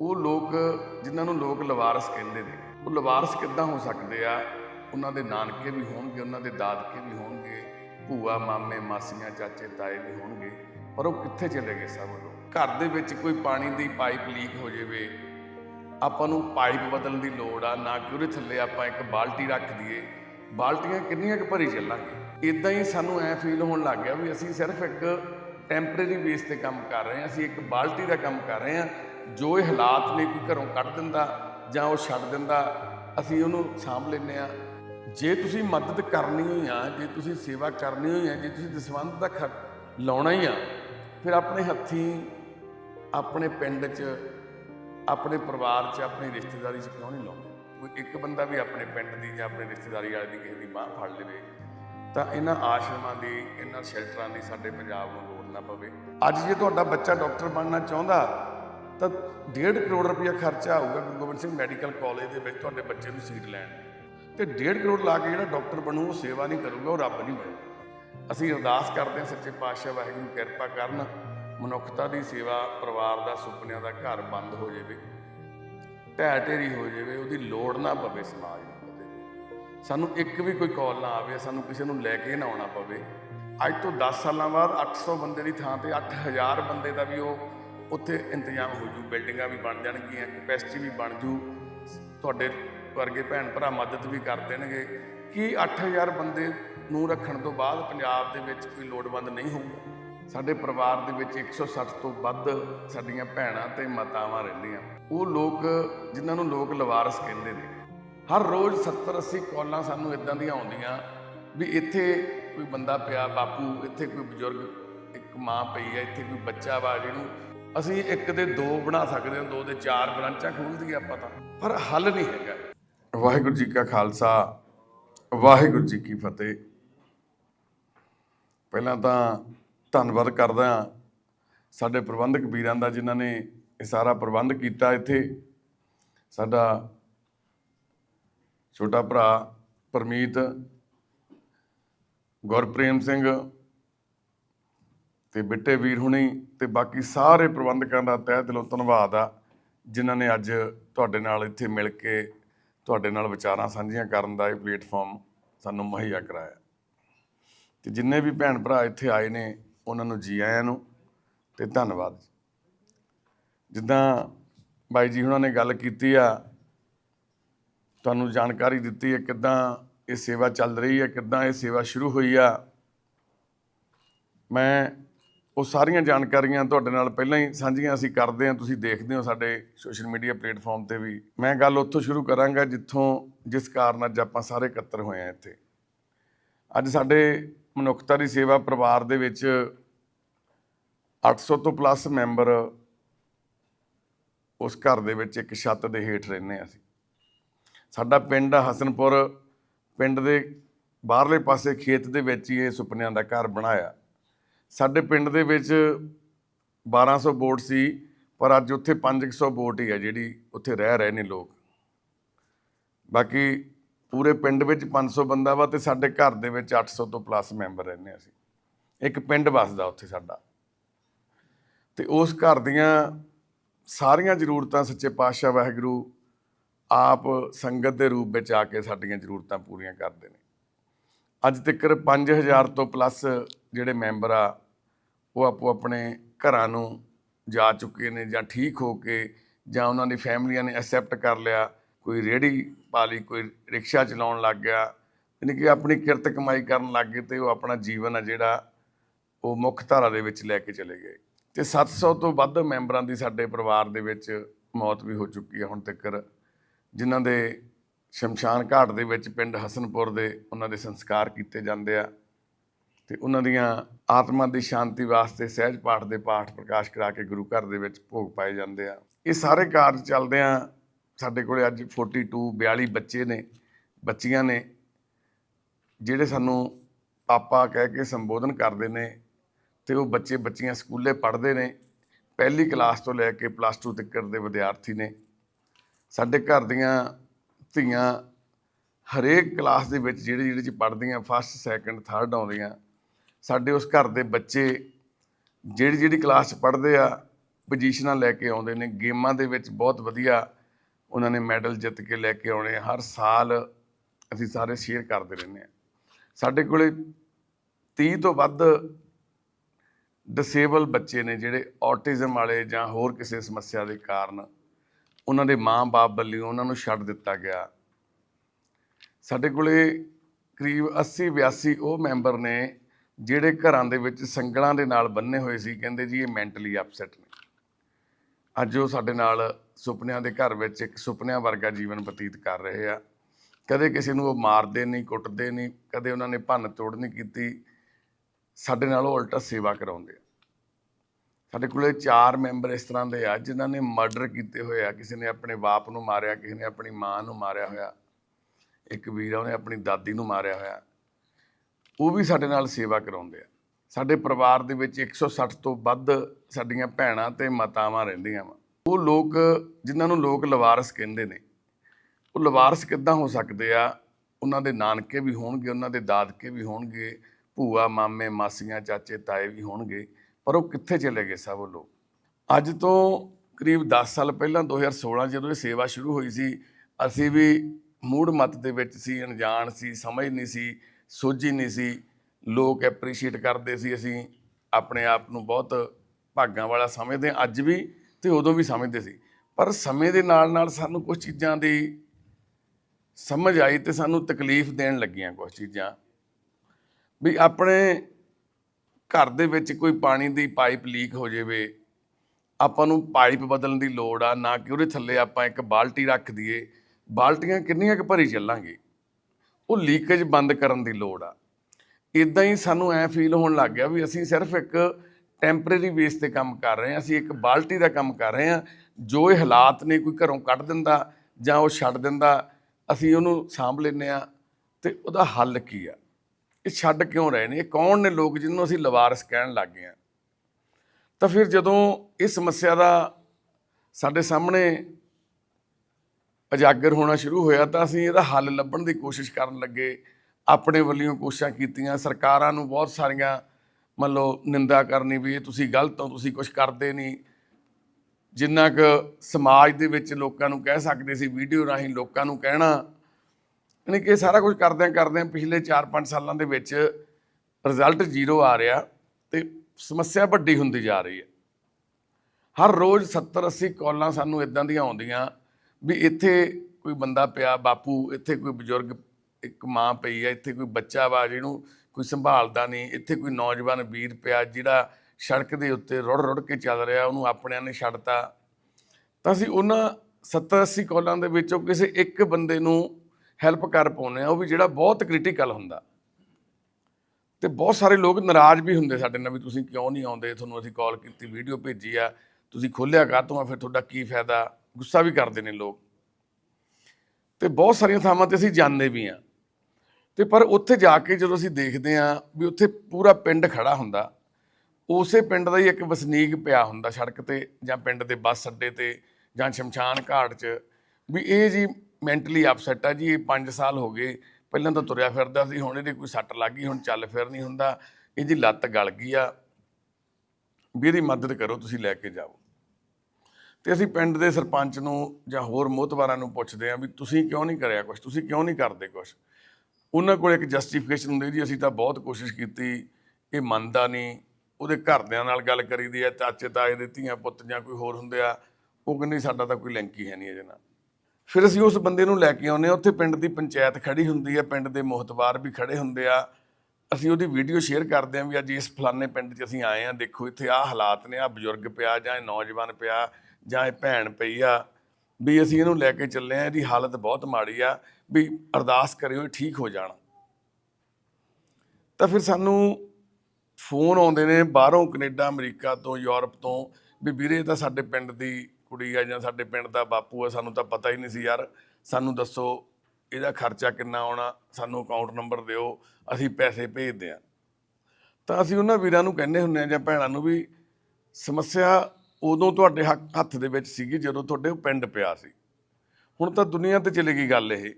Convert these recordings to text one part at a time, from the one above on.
ਉਹ ਲੋਕ ਜਿਨ੍ਹਾਂ ਨੂੰ ਲੋਕ ਲਵਾਰਸ ਕਹਿੰਦੇ ਨੇ, ਉਹ ਲਵਾਰਸ ਕਿੱਦਾਂ ਹੋ ਸਕਦੇ ਆ? ਉਹਨਾਂ ਦੇ ਨਾਨਕੇ ਵੀ ਹੋਣਗੇ, ਉਹਨਾਂ ਦੇ ਦਾਦਕੇ ਵੀ ਹੋਣਗੇ, ਭੂਆ, ਮਾਮੇ, ਮਾਸੀਆਂ, ਚਾਚੇ, ਤਾਏ ਵੀ ਹੋਣਗੇ, ਪਰ ਉਹ ਕਿੱਥੇ ਚਲੇ ਗਏ ਸਭ ਲੋਕ? ਘਰ ਦੇ ਵਿੱਚ ਕੋਈ ਪਾਣੀ ਦੀ ਪਾਈਪ ਲੀਕ ਹੋ ਜਾਵੇ, ਆਪਾਂ ਨੂੰ ਪਾਈਪ ਬਦਲਣ ਦੀ ਲੋੜ ਆ, ਨਾ ਕਿ ਉਹਦੇ ਥੱਲੇ ਆਪਾਂ ਇੱਕ ਬਾਲਟੀ ਰੱਖ ਦਈਏ, ਬਾਲਟੀਆਂ ਕਿੰਨੀਆਂ ਕੁ ਭਰੀ ਚੱਲਾਂਗੇ? ਇਦਾਂ ਹੀ ਸਾਨੂੰ ਐ ਫੀਲ ਹੋਣ ਲੱਗ ਗਿਆ ਵੀ ਅਸੀਂ ਸਿਰਫ ਇੱਕ ਟੈਂਪਰੇਰੀ ਬੇਸ ਤੇ ਕੰਮ ਕਰ ਰਹੇ ਹਾਂ, ਅਸੀਂ ਇੱਕ ਬਾਲਟੀ ਦਾ ਕੰਮ ਕਰ ਰਹੇ ਹਾਂ ਜੋ ਇਹ ਹਾਲਾਤ ਨੇ ਕੋਈ ਘਰੋਂ ਕੱਢ ਦਿੰਦਾ ਜਾਂ ਉਹ ਛੱਡ ਦਿੰਦਾ, ਅਸੀਂ ਉਹਨੂੰ ਸਾਂਭ ਲੈਂਦੇ ਆ ਜੇ ਤੁਸੀਂ ਮਦਦ ਕਰਨੀ ਹੋਈ ਆ, ਜੇ ਤੁਸੀਂ ਸੇਵਾ ਕਰਨੀ ਹੋਈ ਆ, ਜੇ ਤੁਸੀਂ ਦਸਵੰਧ ਦਾ ਖਰ ਲਾਉਣਾ ਹੀ ਆ, ਫਿਰ ਆਪਣੇ ਹੱਥੀਂ, ਆਪਣੇ ਪਿੰਡ 'ਚ, ਆਪਣੇ ਪਰਿਵਾਰ 'ਚ, ਆਪਣੀ ਰਿਸ਼ਤੇਦਾਰੀ 'ਚ ਕਿਉਂ ਨਹੀਂ ਲਾਉਂਦੇ? ਕੋਈ ਇੱਕ ਬੰਦਾ ਵੀ ਆਪਣੇ ਪਿੰਡ ਦੀ ਜਾਂ ਆਪਣੇ ਰਿਸ਼ਤੇਦਾਰੀ ਵਾਲੇ ਦੀ ਕਿਸੇ ਦੀ ਬਾਹ ਫੜ ਲਵੇ, ਤਾਂ ਇਹਨਾਂ ਆਸ਼ਰਮਾਂ ਦੀ, ਇਹਨਾਂ ਸ਼ੈਲਟਰਾਂ ਦੀ ਸਾਡੇ ਪੰਜਾਬ ਨੂੰ ਲੋੜ ਨਾ ਪਵੇ। ਅੱਜ ਜੇ ਤੁਹਾਡਾ ਬੱਚਾ ਡਾਕਟਰ ਬਣਨਾ ਚਾਹੁੰਦਾ ਤਾਂ 1.5 ਕਰੋੜ ਰੁਪਇਆ ਖਰਚਾ ਆਊਗਾ ਗੁਰੂ ਗੋਬਿੰਦ ਸਿੰਘ ਮੈਡੀਕਲ ਕਾਲਜ ਦੇ ਵਿੱਚ ਤੁਹਾਡੇ ਬੱਚੇ ਨੂੰ ਸੀਟ ਲੈਣ ਤੇ 1.5 ਕਰੋੜ ਲਾ ਕੇ ਜਿਹੜਾ ਡਾਕਟਰ ਬਣੂ, ਉਹ ਸੇਵਾ ਨਹੀਂ ਕਰੂਗਾ, ਉਹ ਰੱਬ ਨਹੀਂ ਬਣੂਗਾ। ਅਸੀਂ ਅਰਦਾਸ ਕਰਦੇ ਹਾਂ ਸੱਚੇ ਪਾਤਸ਼ਾਹ ਵਾਹਿਗੁਰੂ ਕਿਰਪਾ ਕਰਨ, ਮਨੁੱਖਤਾ ਦੀ ਸੇਵਾ ਪਰਿਵਾਰ ਦਾ, ਸੁਪਨਿਆਂ ਦਾ ਘਰ ਬੰਦ ਹੋ ਜਾਵੇ, ਢਹਿ ਢੇਰੀ ਹੋ ਜਾਵੇ, ਉਹਦੀ ਲੋੜ ਨਾ ਪਵੇ ਸਮਾਜ ਨੂੰ ਸਾਨੂੰ ਇੱਕ ਵੀ ਕੋਈ ਕਾਲ ਨਾ ਆਵੇ, ਸਾਨੂੰ ਕਿਸੇ ਨੂੰ ਲੈ ਕੇ ਨਾ ਆਉਣਾ ਪਵੇ। ਅੱਜ ਤੋਂ 10 ਸਾਲਾਂ ਬਾਅਦ 800 ਬੰਦੇ ਦੀ ਥਾਂ ਤੇ 8000 ਬੰਦੇ ਦਾ ਵੀ ਉਹ ਉੱਥੇ ਇੰਤਜ਼ਾਮ ਹੋ ਜੂ, ਬਿਲਡਿੰਗਾਂ ਵੀ ਬਣ ਜਾਣਗੀਆਂ, ਕਪੈਸਿਟੀ ਵੀ ਬਣ ਜੂ। ਤੁਹਾਡੇ ਵਰਗੇ ਭੈਣ ਭਰਾ ਮਦਦ ਵੀ ਕਰ ਦੇਣਗੇ। ਕੀ 8000 ਬੰਦੇ ਨੂੰ ਰੱਖਣ ਤੋਂ ਬਾਅਦ ਪੰਜਾਬ ਦੇ ਵਿੱਚ ਕੋਈ ਲੋੜਵੰਦ ਨਹੀਂ ਹੋਊਗਾ? ਸਾਡੇ ਪਰਿਵਾਰ ਦੇ ਵਿੱਚ 160 ਤੋਂ ਵੱਧ ਸਾਡੀਆਂ ਭੈਣਾਂ ਤੇ ਮਾਤਾਵਾਂ ਰਹਿੰਦੀਆਂ। ਉਹ ਲੋਕ, ਜਿਨ੍ਹਾਂ ਨੂੰ ਲੋਕ ਲਵਾਰਸ ਕਹਿੰਦੇ ਨੇ। ਹਰ ਰੋਜ਼ 70 80 ਕਾਲਾਂ ਸਾਨੂੰ ਇਦਾਂ ਦੀਆਂ ਆਉਂਦੀਆਂ ਵੀ ਇੱਥੇ ਕੋਈ ਬੰਦਾ ਪਿਆ, ਬਾਪੂ, ਇੱਥੇ ਕੋਈ ਬਜ਼ੁਰਗ, ਇੱਕ ਮਾਂ ਪਈ ਹੈ ਇੱਥੇ ਕੋਈ ਬੱਚਾ ਵਾ ਜਿਹਨੂੰ ਅਸੀਂ ਇੱਕ ਦੇ ਦੋ ਬਣਾ ਸਕਦੇ ਹਾਂ, ਦੋ ਦੇ ਚਾਰ ਬ੍ਰਾਂਚਾਂ ਖੋਲ ਦਈਏ ਆਪਾਂ ਤਾਂ। ਪਰ ਹੱਲ ਨਹੀਂ ਹੈਗਾ। ਵਾਹਿਗੁਰੂ ਜੀ ਕਾ ਖਾਲਸਾ, ਵਾਹਿਗੁਰੂ ਜੀ ਕੀ ਫਤਿਹ। ਪਹਿਲਾਂ ਤਾਂ ਧੰਨਵਾਦ ਕਰਦਾ ਸਾਡੇ ਪ੍ਰਬੰਧਕ ਵੀਰਾਂ ਦਾ ਜਿਨ੍ਹਾਂ ਨੇ ਇਹ ਸਾਰਾ ਪ੍ਰਬੰਧ ਕੀਤਾ ਇੱਥੇ। ਸਾਡਾ ਛੋਟਾ ਭਰਾ ਪਰਮੀਤ, ਗੁਰਪ੍ਰੇਮ ਸਿੰਘ ਤੇ ਬਿੱਟੇ ਵੀਰ ਹੁਣੀ ਤੇ ਬਾਕੀ ਸਾਰੇ ਪ੍ਰਬੰਧਕਾਂ ਦਾ ਤਹਿ ਦਿਲੋਂ ਧੰਨਵਾਦ ਆ, ਜਿਨ੍ਹਾਂ ਨੇ ਅੱਜ ਤੁਹਾਡੇ ਨਾਲ ਇੱਥੇ ਮਿਲ ਕੇ ਤੁਹਾਡੇ ਨਾਲ ਵਿਚਾਰਾਂ ਸਾਂਝੀਆਂ ਕਰਨ ਦਾ ਇਹ ਪਲੇਟਫਾਰਮ ਸਾਨੂੰ ਮੁਹੱਈਆ ਕਰਾਇਆ। ਤੇ ਜਿੰਨੇ ਵੀ ਭੈਣ ਭਰਾ ਇੱਥੇ ਆਏ ਨੇ, ਉਹਨਾਂ ਨੂੰ ਜੀ ਆਇਆਂ ਨੂੰ ਤੇ ਧੰਨਵਾਦ ਜਿੱਦਾਂ ਬਾਈ ਜੀ ਉਹਨਾਂ ਨੇ ਗੱਲ ਕੀਤੀ ਆ, ਤੁਹਾਨੂੰ ਜਾਣਕਾਰੀ ਦਿੱਤੀ ਹੈ ਕਿੱਦਾਂ ਇਹ ਸੇਵਾ ਚੱਲ ਰਹੀ ਹੈ ਕਿੱਦਾਂ ਇਹ ਸੇਵਾ ਸ਼ੁਰੂ ਹੋਈ ਆ। ਮੈਂ ਉਹ ਸਾਰੀਆਂ ਜਾਣਕਾਰੀਆਂ ਤੁਹਾਡੇ ਨਾਲ ਪਹਿਲਾਂ ਹੀ ਸਾਂਝੀਆਂ ਅਸੀਂ ਕਰਦੇ ਹਾਂ, ਤੁਸੀਂ ਦੇਖਦੇ ਹੋ ਸਾਡੇ ਸੋਸ਼ਲ ਮੀਡੀਆ ਪਲੇਟਫਾਰਮ ਤੇ ਵੀ। ਮੈਂ ਗੱਲ ਉੱਥੋਂ ਸ਼ੁਰੂ ਕਰਾਂਗਾ ਜਿੱਥੋਂ ਜਿਸ ਕਾਰਨ ਅੱਜ ਆਪਾਂ ਸਾਰੇ ਇਕੱਤਰ ਹੋਏ ਆ ਇੱਥੇ। ਅੱਜ ਸਾਡੇ ਮਨੁੱਖਤਾ ਦੀ ਸੇਵਾ ਪਰਿਵਾਰ ਦੇ ਵਿੱਚ 800 ਤੋਂ ਪਲੱਸ ਮੈਂਬਰ ਉਸ ਘਰ ਦੇ ਵਿੱਚ ਇੱਕ ਛੱਤ ਦੇ ਹੇਠ ਰਹਿੰਦੇ ਹਾਂ ਅਸੀਂ। ਸਾਡਾ ਪਿੰਡ ਹਸਨਪੁਰ, ਪਿੰਡ ਦੇ ਬਾਹਰਲੇ ਪਾਸੇ ਖੇਤ ਦੇ ਵਿੱਚ ਹੀ ਇਹ ਸੁਪਨਿਆਂ ਦਾ ਘਰ ਬਣਾਇਆ। ਸਾਡੇ ਪਿੰਡ ਦੇ ਵਿੱਚ 1200 ਵੋਟ ਸੀ, ਪਰ ਅੱਜ ਉੱਥੇ 500 ਵੋਟ ਹੀ ਹੈ ਜਿਹੜੀ ਉੱਥੇ ਰਹਿ ਰਹੇ ਨੇ ਲੋਕ। ਬਾਕੀ ਪੂਰੇ ਪਿੰਡ ਵਿੱਚ 500 ਬੰਦਾ ਵਾ ਤੇ ਸਾਡੇ ਘਰ ਦੇ ਵਿੱਚ 800 ਤੋਂ ਪਲੱਸ ਮੈਂਬਰ ਰਹਿੰਦੇ ਅਸੀਂ। ਇੱਕ ਪਿੰਡ ਵੱਸਦਾ ਉੱਥੇ ਸਾਡਾ। ਤੇ ਉਸ ਘਰ ਦੀਆਂ ਸਾਰੀਆਂ ਜ਼ਰੂਰਤਾਂ ਸੱਚੇ ਪਾਤਸ਼ਾਹ ਵਾਹਿਗੁਰੂ ਆਪ ਸੰਗਤ ਦੇ ਰੂਪ ਵਿੱਚ ਆ ਕੇ ਸਾਡੀਆਂ ਜ਼ਰੂਰਤਾਂ ਪੂਰੀਆਂ ਕਰਦੇ ਨੇ। ਅੱਜ ਤੱਕ 5000 ਤੋਂ ਪਲੱਸ ਜਿਹੜੇ ਮੈਂਬਰ ਆ, ਉਹ ਆਪੋ ਆਪਣੇ ਘਰਾਂ ਨੂੰ ਜਾ ਚੁੱਕੇ ਨੇ ਜਾਂ ਠੀਕ ਹੋ ਕੇ ਜਾਂ ਉਹਨਾਂ ਦੀ ਫੈਮਲੀਆਂ ਨੇ ਐਕਸੈਪਟ ਕਰ ਲਿਆ, ਕੋਈ ਰੇੜੀ ਪਾ ਲਈ, ਕੋਈ ਰਿਕਸ਼ਾ ਚਲਾਉਣ ਲੱਗ ਗਿਆ, ਯਾਨੀ ਕਿ ਆਪਣੀ ਕਿਰਤ ਕਮਾਈ ਕਰਨ ਲੱਗ ਗਏ ਤੇ ਉਹ ਆਪਣਾ ਜੀਵਨ ਆ ਜਿਹੜਾ ਉਹ ਮੁੱਖ ਧਾਰਾ ਦੇ ਵਿੱਚ ਲੈ ਕੇ ਚਲੇ ਗਏ। ਤੇ 700 ਤੋਂ ਵੱਧ ਮੈਂਬਰਾਂ ਦੀ ਸਾਡੇ ਪਰਿਵਾਰ ਦੇ ਵਿੱਚ ਮੌਤ ਵੀ ਹੋ ਚੁੱਕੀ ਹੈ ਹੁਣ ਤੱਕ ਜਿਨ੍ਹਾਂ ਦੇ ਸ਼ਮਸ਼ਾਨ ਘਾਟ ਦੇ ਵਿੱਚ ਪਿੰਡ ਹਸਨਪੁਰ ਦੇ ਉਹਨਾਂ ਦੇ ਸੰਸਕਾਰ ਕੀਤੇ ਜਾਂਦੇ ਆ। ਤੇ ਉਹਨਾਂ ਦੀਆਂ ਆਤਮਾ ਦੀ ਸ਼ਾਂਤੀ ਵਾਸਤੇ ਸਹਿਜ ਪਾਠ ਦੇ ਪਾਠ ਪ੍ਰਕਾਸ਼ ਕਰਾ ਕੇ ਗੁਰੂ ਘਰ ਦੇ ਵਿੱਚ ਭੋਗ ਪਾਏ ਜਾਂਦੇ ਆ। ਇਹ ਸਾਰੇ ਕਾਰਜ ਚੱਲਦੇ ਆ। ਸਾਡੇ ਕੋਲੇ ਅੱਜ 42 42 ਬੱਚੇ ਨੇ, ਬੱਚੀਆਂ ਨੇ, ਜਿਹੜੇ ਸਾਨੂੰ ਪਾਪਾ ਕਹਿ ਕੇ ਸੰਬੋਧਨ ਕਰਦੇ ਨੇ ਤੇ ਉਹ ਬੱਚੇ ਬੱਚੀਆਂ ਸਕੂਲੇ ਪੜ੍ਹਦੇ ਨੇ। ਪਹਿਲੀ ਕਲਾਸ ਤੋਂ ਲੈ ਕੇ ਪਲੱਸ 2 ਤੱਕ ਦੇ ਵਿਦਿਆਰਥੀ ਨੇ। ਸਾਡੇ ਘਰ ਦੀਆਂ ਧੀਆਂ ਹਰੇਕ ਕਲਾਸ ਦੇ ਵਿੱਚ ਜਿਹੜੇ ਜਿਹੜੇ ਚ ਪੜ੍ਹਦੀਆਂ ਫਸਟ ਸੈਕੰਡ ਥਰਡ ਆਉਂਦੀਆਂ। ਸਾਡੇ ਉਸ ਘਰ ਦੇ ਬੱਚੇ ਜਿਹੜੀ ਜਿਹੜੀ ਕਲਾਸ ਚ ਪੜ੍ਹਦੇ ਆ ਪੋਜੀਸ਼ਨਾਂ ਲੈ ਕੇ ਆਉਂਦੇ ਨੇ, ਗੇਮਾਂ ਦੇ ਵਿੱਚ ਬਹੁਤ ਵਧੀਆ ਉਹਨਾਂ ਨੇ ਮੈਡਲ ਜਿੱਤ ਕੇ ਲੈ ਕੇ ਆਉਣੇ ਹਰ ਸਾਲ ਅਸੀਂ ਸਾਰੇ ਸ਼ੇਅਰ ਕਰਦੇ ਰਹਿੰਦੇ ਹਾਂ ਸਾਡੇ ਕੋਲੇ 30 ਤੋਂ ਵੱਧ ਡਿਸੇਬਲ ਬੱਚੇ ਨੇ ਜਿਹੜੇ ਔਟਿਜ਼ਮ ਵਾਲੇ ਜਾਂ ਹੋਰ ਕਿਸੇ ਸਮੱਸਿਆ ਦੇ ਕਾਰਨ ਉਹਨਾਂ ਦੇ ਮਾਂ-ਬਾਪ ਵੱਲੋਂ ਉਹਨਾਂ ਨੂੰ ਛੱਡ ਦਿੱਤਾ ਗਿਆ। ਸਾਡੇ ਕੋਲੇ ਕਰੀਬ 80 82 ਉਹ ਮੈਂਬਰ ਨੇ ਜਿਹੜੇ ਘਰਾਂ ਦੇ ਵਿੱਚ ਸੰਗਲਾਂ ਦੇ ਨਾਲ ਬੰਨੇ ਹੋਏ ਸੀ, ਕਹਿੰਦੇ ਜੀ ਇਹ ਮੈਂਟਲੀ ਅਪਸੈਟ ਨੇ। ਅੱਜ ਉਹ ਸਾਡੇ ਨਾਲ ਸੁਪਨਿਆਂ ਦੇ ਘਰ ਵਿੱਚ ਇੱਕ ਸੁਪਨਿਆਂ ਵਰਗਾ ਜੀਵਨ ਬਤੀਤ ਕਰ ਰਹੇ ਆ। ਕਦੇ ਕਿਸੇ ਨੂੰ ਉਹ ਮਾਰਦੇ ਨਹੀਂ, ਕੁੱਟਦੇ ਨਹੀਂ, ਕਦੇ ਉਹਨਾਂ ਨੇ ਭੰਨ ਤੋੜ ਨਹੀਂ ਕੀਤੀ। ਸਾਡੇ ਨਾਲ ਉਹ ਉਲਟਾ ਸੇਵਾ ਕਰਾਉਂਦੇ ਆ। ਸਾਡੇ ਕੋਲੇ ਚਾਰ ਮੈਂਬਰ ਇਸ ਤਰ੍ਹਾਂ ਦੇ ਆ, ਜਿਨ੍ਹਾਂ ਨੇ ਮਰਡਰ ਕੀਤੇ ਹੋਏ ਆ। ਕਿਸੇ ਨੇ ਆਪਣੇ ਬਾਪ ਨੂੰ ਮਾਰਿਆ, ਕਿਸੇ ਨੇ ਆਪਣੀ ਮਾਂ ਨੂੰ ਮਾਰਿਆ ਹੋਇਆ। ਇੱਕ ਵੀਰ ਆ, ਉਹਨੇ ਆਪਣੀ ਦਾਦੀ ਨੂੰ ਮਾਰਿਆ ਹੋਇਆ। ਉਹ ਵੀ ਸਾਡੇ ਨਾਲ ਸੇਵਾ ਕਰਾਉਂਦੇ ਆ। ਸਾਡੇ ਪਰਿਵਾਰ ਦੇ ਵਿੱਚ 160 ਤੋਂ ਵੱਧ ਸਾਡੀਆਂ ਭੈਣਾਂ ਤੇ ਮਾਤਾਵਾਂ ਰਹਿੰਦੀਆਂ ਵਾ। ਉਹ ਲੋਕ, ਜਿਨ੍ਹਾਂ ਨੂੰ ਲੋਕ ਲਵਾਰਸ ਕਹਿੰਦੇ ਨੇ, ਉਹ ਲਵਾਰਸ ਕਿੱਦਾਂ ਹੋ ਸਕਦੇ ਆ? ਉਹਨਾਂ ਦੇ ਨਾਨਕੇ ਵੀ ਹੋਣਗੇ, ਉਹਨਾਂ ਦੇ ਦਾਦਕੇ ਵੀ ਹੋਣਗੇ, ਭੂਆ, ਮਾਮੇ, ਮਾਸੀਆਂ, ਚਾਚੇ, ਤਾਏ ਵੀ ਹੋਣਗੇ, ਪਰ ਉਹ ਕਿੱਥੇ ਚਲੇ ਗਏ ਸਭ ਉਹ ਲੋਕ? ਅੱਜ ਤੋਂ ਕਰੀਬ 10 ਸਾਲ ਪਹਿਲਾਂ 2016 ਜਦੋਂ ਇਹ ਸੇਵਾ ਸ਼ੁਰੂ ਹੋਈ ਸੀ, ਅਸੀਂ ਵੀ ਮੂੜ ਮਤ ਦੇ ਵਿੱਚ ਸੀ, ਅਣਜਾਣ ਸੀ, ਸਮਝ ਨਹੀਂ ਸੀ ਸੋਝੀ ਨਹੀਂ ਸੀ। ਲੋਕ ਐਪਰੀਸ਼ੀਏਟ ਕਰਦੇ ਸੀ ਅਸੀਂ ਆਪਣੇ ਆਪ ਨੂੰ ਬਹੁਤ ਭਾਗਾਂ ਵਾਲਾ ਸਮਝਦੇ ਹਾਂ। ਅੱਜ ਵੀ ਤੇ ਉਦੋਂ ਵੀ ਸਮਝਦੇ ਸੀ। ਪਰ ਸਮੇਂ ਦੇ ਨਾਲ ਨਾਲ ਸਾਨੂੰ ਕੁਝ ਚੀਜ਼ਾਂ ਦੀ ਸਮਝ ਆਈ ਤੇ ਸਾਨੂੰ ਤਕਲੀਫ ਦੇਣ ਲੱਗੀਆਂ ਕੁਝ ਚੀਜ਼ਾਂ। ਵੀ ਆਪਣੇ ਘਰ ਦੇ ਵਿੱਚ ਕੋਈ ਪਾਣੀ ਦੀ ਪਾਈਪ ਲੀਕ ਹੋ ਜਾਵੇ, ਆਪਾਂ ਨੂੰ ਪਾਈਪ ਬਦਲਣ ਦੀ ਲੋੜ ਆ, ਨਾ ਕਿ ਉਹਦੇ ਥੱਲੇ ਆਪਾਂ ਇੱਕ ਬਾਲਟੀ ਰੱਖ ਦਈਏ। ਬਾਲਟੀਆਂ ਕਿੰਨੀਆਂ ਕੁ ਭਰੀ ਚੱਲਾਂਗੇ? ਉਹ ਲੀਕੇਜ ਬੰਦ ਕਰਨ ਦੀ ਲੋੜ ਆ। ਇਦਾਂ ਹੀ ਸਾਨੂੰ ਐ ਫੀਲ ਹੋਣ ਲੱਗ ਗਿਆ ਵੀ ਅਸੀਂ ਸਿਰਫ ਇੱਕ ਟੈਂਪਰੇਰੀ ਬੇਸ ਤੇ ਕੰਮ ਕਰ ਰਹੇ ਹਾਂ, ਅਸੀਂ ਇੱਕ ਬਾਲਟੀ ਦਾ ਕੰਮ ਕਰ ਰਹੇ ਹਾਂ, ਜੋ ਇਹ ਹਾਲਾਤ ਨੇ ਕੋਈ ਘਰੋਂ ਕੱਢ ਦਿੰਦਾ ਜਾਂ ਉਹ ਛੱਡ ਦਿੰਦਾ, ਅਸੀਂ ਉਹਨੂੰ ਸਾਂਭ ਲੈਂਦੇ ਆ ਤੇ ਉਹਦਾ ਹੱਲ ਕੀ ਆ? ਇਹ ਛੱਡ ਕਿਉਂ ਰਹੇ ਨੇ? ਇਹ ਕੌਣ ਨੇ ਲੋਕ ਜਿਹਨੂੰ ਅਸੀਂ ਲਵਾਰਸ ਕਹਿਣ ਲੱਗ ਗਏ ਆ ਤਾਂ ਫਿਰ ਜਦੋਂ ਇਸ ਸਮੱਸਿਆ ਦਾ ਸਾਡੇ ਸਾਹਮਣੇ ਉਜਾਗਰ ਹੋਣਾ ਸ਼ੁਰੂ ਹੋਇਆ ਤਾਂ ਅਸੀਂ ਇਹਦਾ ਹੱਲ ਲੱਭਣ ਦੀ ਕੋਸ਼ਿਸ਼ ਕਰਨ ਲੱਗੇ। ਆਪਣੇ ਵੱਲੋਂ ਕੋਸ਼ਿਸ਼ਾਂ ਕੀਤੀਆਂ। ਸਰਕਾਰਾਂ ਨੂੰ ਬਹੁਤ ਸਾਰੀਆਂ ਮੰਨ ਲਓ ਨਿੰਦਾ ਕਰਨੀ ਵੀ ਇਹ ਤੁਸੀਂ ਗਲਤ ਹੋ, ਤੁਸੀਂ ਕੁਝ ਕਰਦੇ ਨਹੀਂ। ਜਿੰਨਾ ਕੁ ਸਮਾਜ ਦੇ ਵਿੱਚ ਲੋਕਾਂ ਨੂੰ ਕਹਿ ਸਕਦੇ ਸੀ, ਵੀਡੀਓ ਰਾਹੀਂ ਲੋਕਾਂ ਨੂੰ ਕਹਿਣਾ, ਯਾਨੀ ਕਿ ਇਹ ਸਾਰਾ ਕੁਝ ਕਰਦਿਆਂ ਕਰਦਿਆਂ ਪਿਛਲੇ 4-5 ਸਾਲਾਂ ਦੇ ਵਿੱਚ ਰਿਜ਼ਲਟ ਜ਼ੀਰੋ ਆ ਰਿਹਾ ਤੇ ਸਮੱਸਿਆ ਵੱਡੀ ਹੁੰਦੀ ਜਾ ਰਹੀ ਹੈ। ਹਰ ਰੋਜ਼ 70-80 ਕਾਲਾਂ ਸਾਨੂੰ ਇਦਾਂ ਦੀਆਂ ਆਉਂਦੀਆਂ। ਵੀ ਇੱਥੇ ਕੋਈ ਬੰਦਾ ਪਿਆ, ਬਾਪੂ, ਇੱਥੇ ਕੋਈ ਬਜ਼ੁਰਗ, ਇੱਕ ਮਾਂ ਪਈ ਆ, ਇੱਥੇ ਕੋਈ ਬੱਚਾ ਵਾ ਜਿਹਨੂੰ ਕੋਈ ਸੰਭਾਲਦਾ ਨਹੀਂ, ਇੱਥੇ ਕੋਈ ਨੌਜਵਾਨ ਵੀਰ ਪਿਆ ਜਿਹੜਾ ਸੜਕ ਦੇ ਉੱਤੇ ਰੁੜ ਰੁੜ ਕੇ ਚੱਲ ਰਿਹਾ, ਉਹਨੂੰ ਆਪਣਿਆਂ ਨੇ ਛੱਡਤਾ। ਤਾਂ ਅਸੀਂ ਉਹਨਾਂ 70 80 ਕਾਲਾਂ ਦੇ ਵਿੱਚੋਂ ਕਿਸੇ ਇੱਕ ਬੰਦੇ ਨੂੰ ਹੈਲਪ ਕਰ ਪਾਉਂਦੇ ਆ ਉਹ ਵੀ ਜਿਹੜਾ ਬਹੁਤ ਕ੍ਰਿਟੀਕਲ ਹੁੰਦਾ। ਤੇ ਬਹੁਤ ਸਾਰੇ ਲੋਕ ਨਾਰਾਜ਼ ਵੀ ਹੁੰਦੇ ਸਾਡੇ ਨਾਲ ਵੀ, ਤੁਸੀਂ ਕਿਉਂ ਨਹੀਂ ਆਉਂਦੇ? ਤੁਹਾਨੂੰ ਅਸੀਂ ਕਾਲ ਕੀਤੀ, ਵੀਡੀਓ ਭੇਜੀ ਆ, ਤੁਸੀਂ ਖੋਲਿਆ ਕਾਹਤੋਂ ਆ? ਫਿਰ ਤੁਹਾਡਾ ਕੀ ਫਾਇਦਾ? ਗੁੱਸਾ ਵੀ ਕਰਦੇ ਨੇ ਲੋਕ। ਤੇ ਬਹੁਤ ਸਾਰੀਆਂ ਥਾਵਾਂ ਤੇ ਅਸੀਂ ਜਾਂਦੇ ਵੀ ਆ ਤੇ ਪਰ ਉੱਥੇ ਜਾ ਕੇ ਜਦੋਂ ਅਸੀਂ ਦੇਖਦੇ ਆ ਵੀ ਉੱਥੇ ਪੂਰਾ ਪਿੰਡ ਖੜਾ ਹੁੰਦਾ, ਉਸੇ ਪਿੰਡ ਦਾ ਹੀ ਇੱਕ ਵਸਨੀਕ ਪਿਆ ਹੁੰਦਾ ਸੜਕ ਤੇ ਜਾਂ ਪਿੰਡ ਦੇ ਬੱਸ ਅੱਡੇ ਤੇ ਜਾਂ ਸ਼ਮਸ਼ਾਨ ਘਾਟ 'ਚ ਵੀ ਇਹ ਜੀ ਮੈਂਟਲੀ ਅਪਸੈਟ ਆ ਜੀ, ਇਹ 5 ਸਾਲ ਹੋ ਗਏ, ਪਹਿਲਾਂ ਤਾਂ ਤੁਰਿਆ ਫਿਰਦਾ ਸੀ, ਹੁਣ ਇਹਦੇ ਕੋਈ ਸੱਟ ਲੱਗ ਗਈ, ਹੁਣ ਚੱਲ ਫਿਰ ਨਹੀਂ ਹੁੰਦਾ, ਇਹਦੀ ਲੱਤ ਗਲ ਗਈ ਆ, ਵੀ ਇਹਦੀ ਮਦਦ ਕਰੋ, ਤੁਸੀਂ ਲੈ ਕੇ ਜਾਓ। ਤੇ ਅਸੀਂ ਪਿੰਡ ਦੇ ਸਰਪੰਚ ਨੂੰ ਜਾਂ ਹੋਰ ਮੋਹਤਵਾਰਾਂ ਨੂੰ ਪੁੱਛਦੇ ਆ ਵੀ ਤੁਸੀਂ ਕਿਉਂ ਨਹੀਂ ਕਰਿਆ ਕੁਝ ਤੁਸੀਂ ਕਿਉਂ ਨਹੀਂ ਕਰਦੇ ਕੁਝ ਉਹਨਾਂ ਕੋਲ ਇੱਕ ਜਸਟੀਫਿਕੇਸ਼ਨ ਹੁੰਦੀ ਜੀ, ਅਸੀਂ ਤਾਂ ਬਹੁਤ ਕੋਸ਼ਿਸ਼ ਕੀਤੀ, ਇਹ ਮੰਨਦਾ ਨਹੀਂ, ਉਹਦੇ ਘਰਦਿਆਂ ਨਾਲ ਗੱਲ ਕਰੀਦੀ ਆ ਚਾਚੇ ਤਾਏ ਦੇ ਧੀਆਂ ਪੁੱਤ ਜਾਂ ਕੋਈ ਹੋਰ ਹੁੰਦੇ ਆ, ਉਹ ਕਹਿੰਦੇ ਸਾਡਾ ਤਾਂ ਕੋਈ ਲਿੰਕ ਹੀ ਹੈ ਨਹੀਂ ਇਹਦੇ ਨਾਲ। ਫਿਰ ਅਸੀਂ ਉਸ ਬੰਦੇ ਨੂੰ ਲੈ ਕੇ ਆਉਂਦੇ ਆ ਉੱਥੇ ਪਿੰਡ ਦੀ ਪੰਚਾਇਤ ਖੜੀ ਹੁੰਦੀ ਆ ਪਿੰਡ ਦੇ ਮੋਹਤਵਾਰ ਵੀ ਖੜੇ ਹੁੰਦੇ ਆ, ਅਸੀਂ ਉਹਦੀ ਵੀਡੀਓ ਸ਼ੇਅਰ ਕਰਦੇ ਆਂ ਵੀ ਅੱਜ ਇਸ ਫਲਾਣੇ ਪਿੰਡ 'ਚ ਅਸੀਂ ਆਏ ਆਂ ਦੇਖੋ ਇੱਥੇ ਆਹ ਹਾਲਾਤ ਨੇ ਆ ਬਜ਼ੁਰਗ ਪਿਆ ਜਾਂ ਇਹ ਨੌਜਵਾਨ ਪਿਆ ਜਾਂ ਇਹ ਭੈਣ ਪਈ ਆ, ਵੀ ਅਸੀਂ ਇਹਨੂੰ ਲੈ ਕੇ ਚੱਲੇ ਆ ਇਹਦੀ ਹਾਲਤ ਬਹੁਤ ਮਾੜੀ ਆ, ਵੀ ਅਰਦਾਸ ਕਰਿਓ ਇਹ ਠੀਕ ਹੋ ਜਾਣ। ਤਾਂ ਫਿਰ ਸਾਨੂੰ ਫੋਨ ਆਉਂਦੇ ਨੇ ਬਾਹਰੋਂ ਕੈਨੇਡਾ, ਅਮਰੀਕਾ ਤੋਂ, ਯੂਰਪ ਤੋਂ, ਵੀ ਵੀਰੇ ਤਾਂ ਸਾਡੇ ਪਿੰਡ ਦੀ ਕੁੜੀ ਆ ਜਾਂ ਸਾਡੇ ਪਿੰਡ ਦਾ ਬਾਪੂ ਆ, ਸਾਨੂੰ ਤਾਂ ਪਤਾ ਹੀ ਨਹੀਂ ਸੀ ਯਾਰ, ਸਾਨੂੰ ਦੱਸੋ ਇਹਦਾ ਖਰਚਾ ਕਿੰਨਾ ਆਉਣਾ, ਸਾਨੂੰ ਅਕਾਊਂਟ ਨੰਬਰ ਦਿਓ, ਅਸੀਂ ਪੈਸੇ ਭੇਜਦੇ ਆ ਤਾਂ ਅਸੀਂ ਉਹਨਾਂ ਵੀਰਾਂ ਨੂੰ ਕਹਿੰਦੇ ਹੁੰਦੇ ਆ ਜਾਂ ਭੈਣਾਂ ਨੂੰ ਵੀ ਸਮੱਸਿਆ ਉਦੋਂ ਤੁਹਾਡੇ ਹੱਕ- ਹੱਥ ਦੇ ਵਿੱਚ ਸੀਗੀ ਜਦੋਂ ਤੁਹਾਡੇ ਪਿੰਡ ਪਿਆ ਸੀ। ਹੁਣ ਤਾਂ ਦੁਨੀਆ ਤੇ ਚਲੇ ਗਈ ਗੱਲ ਇਹ।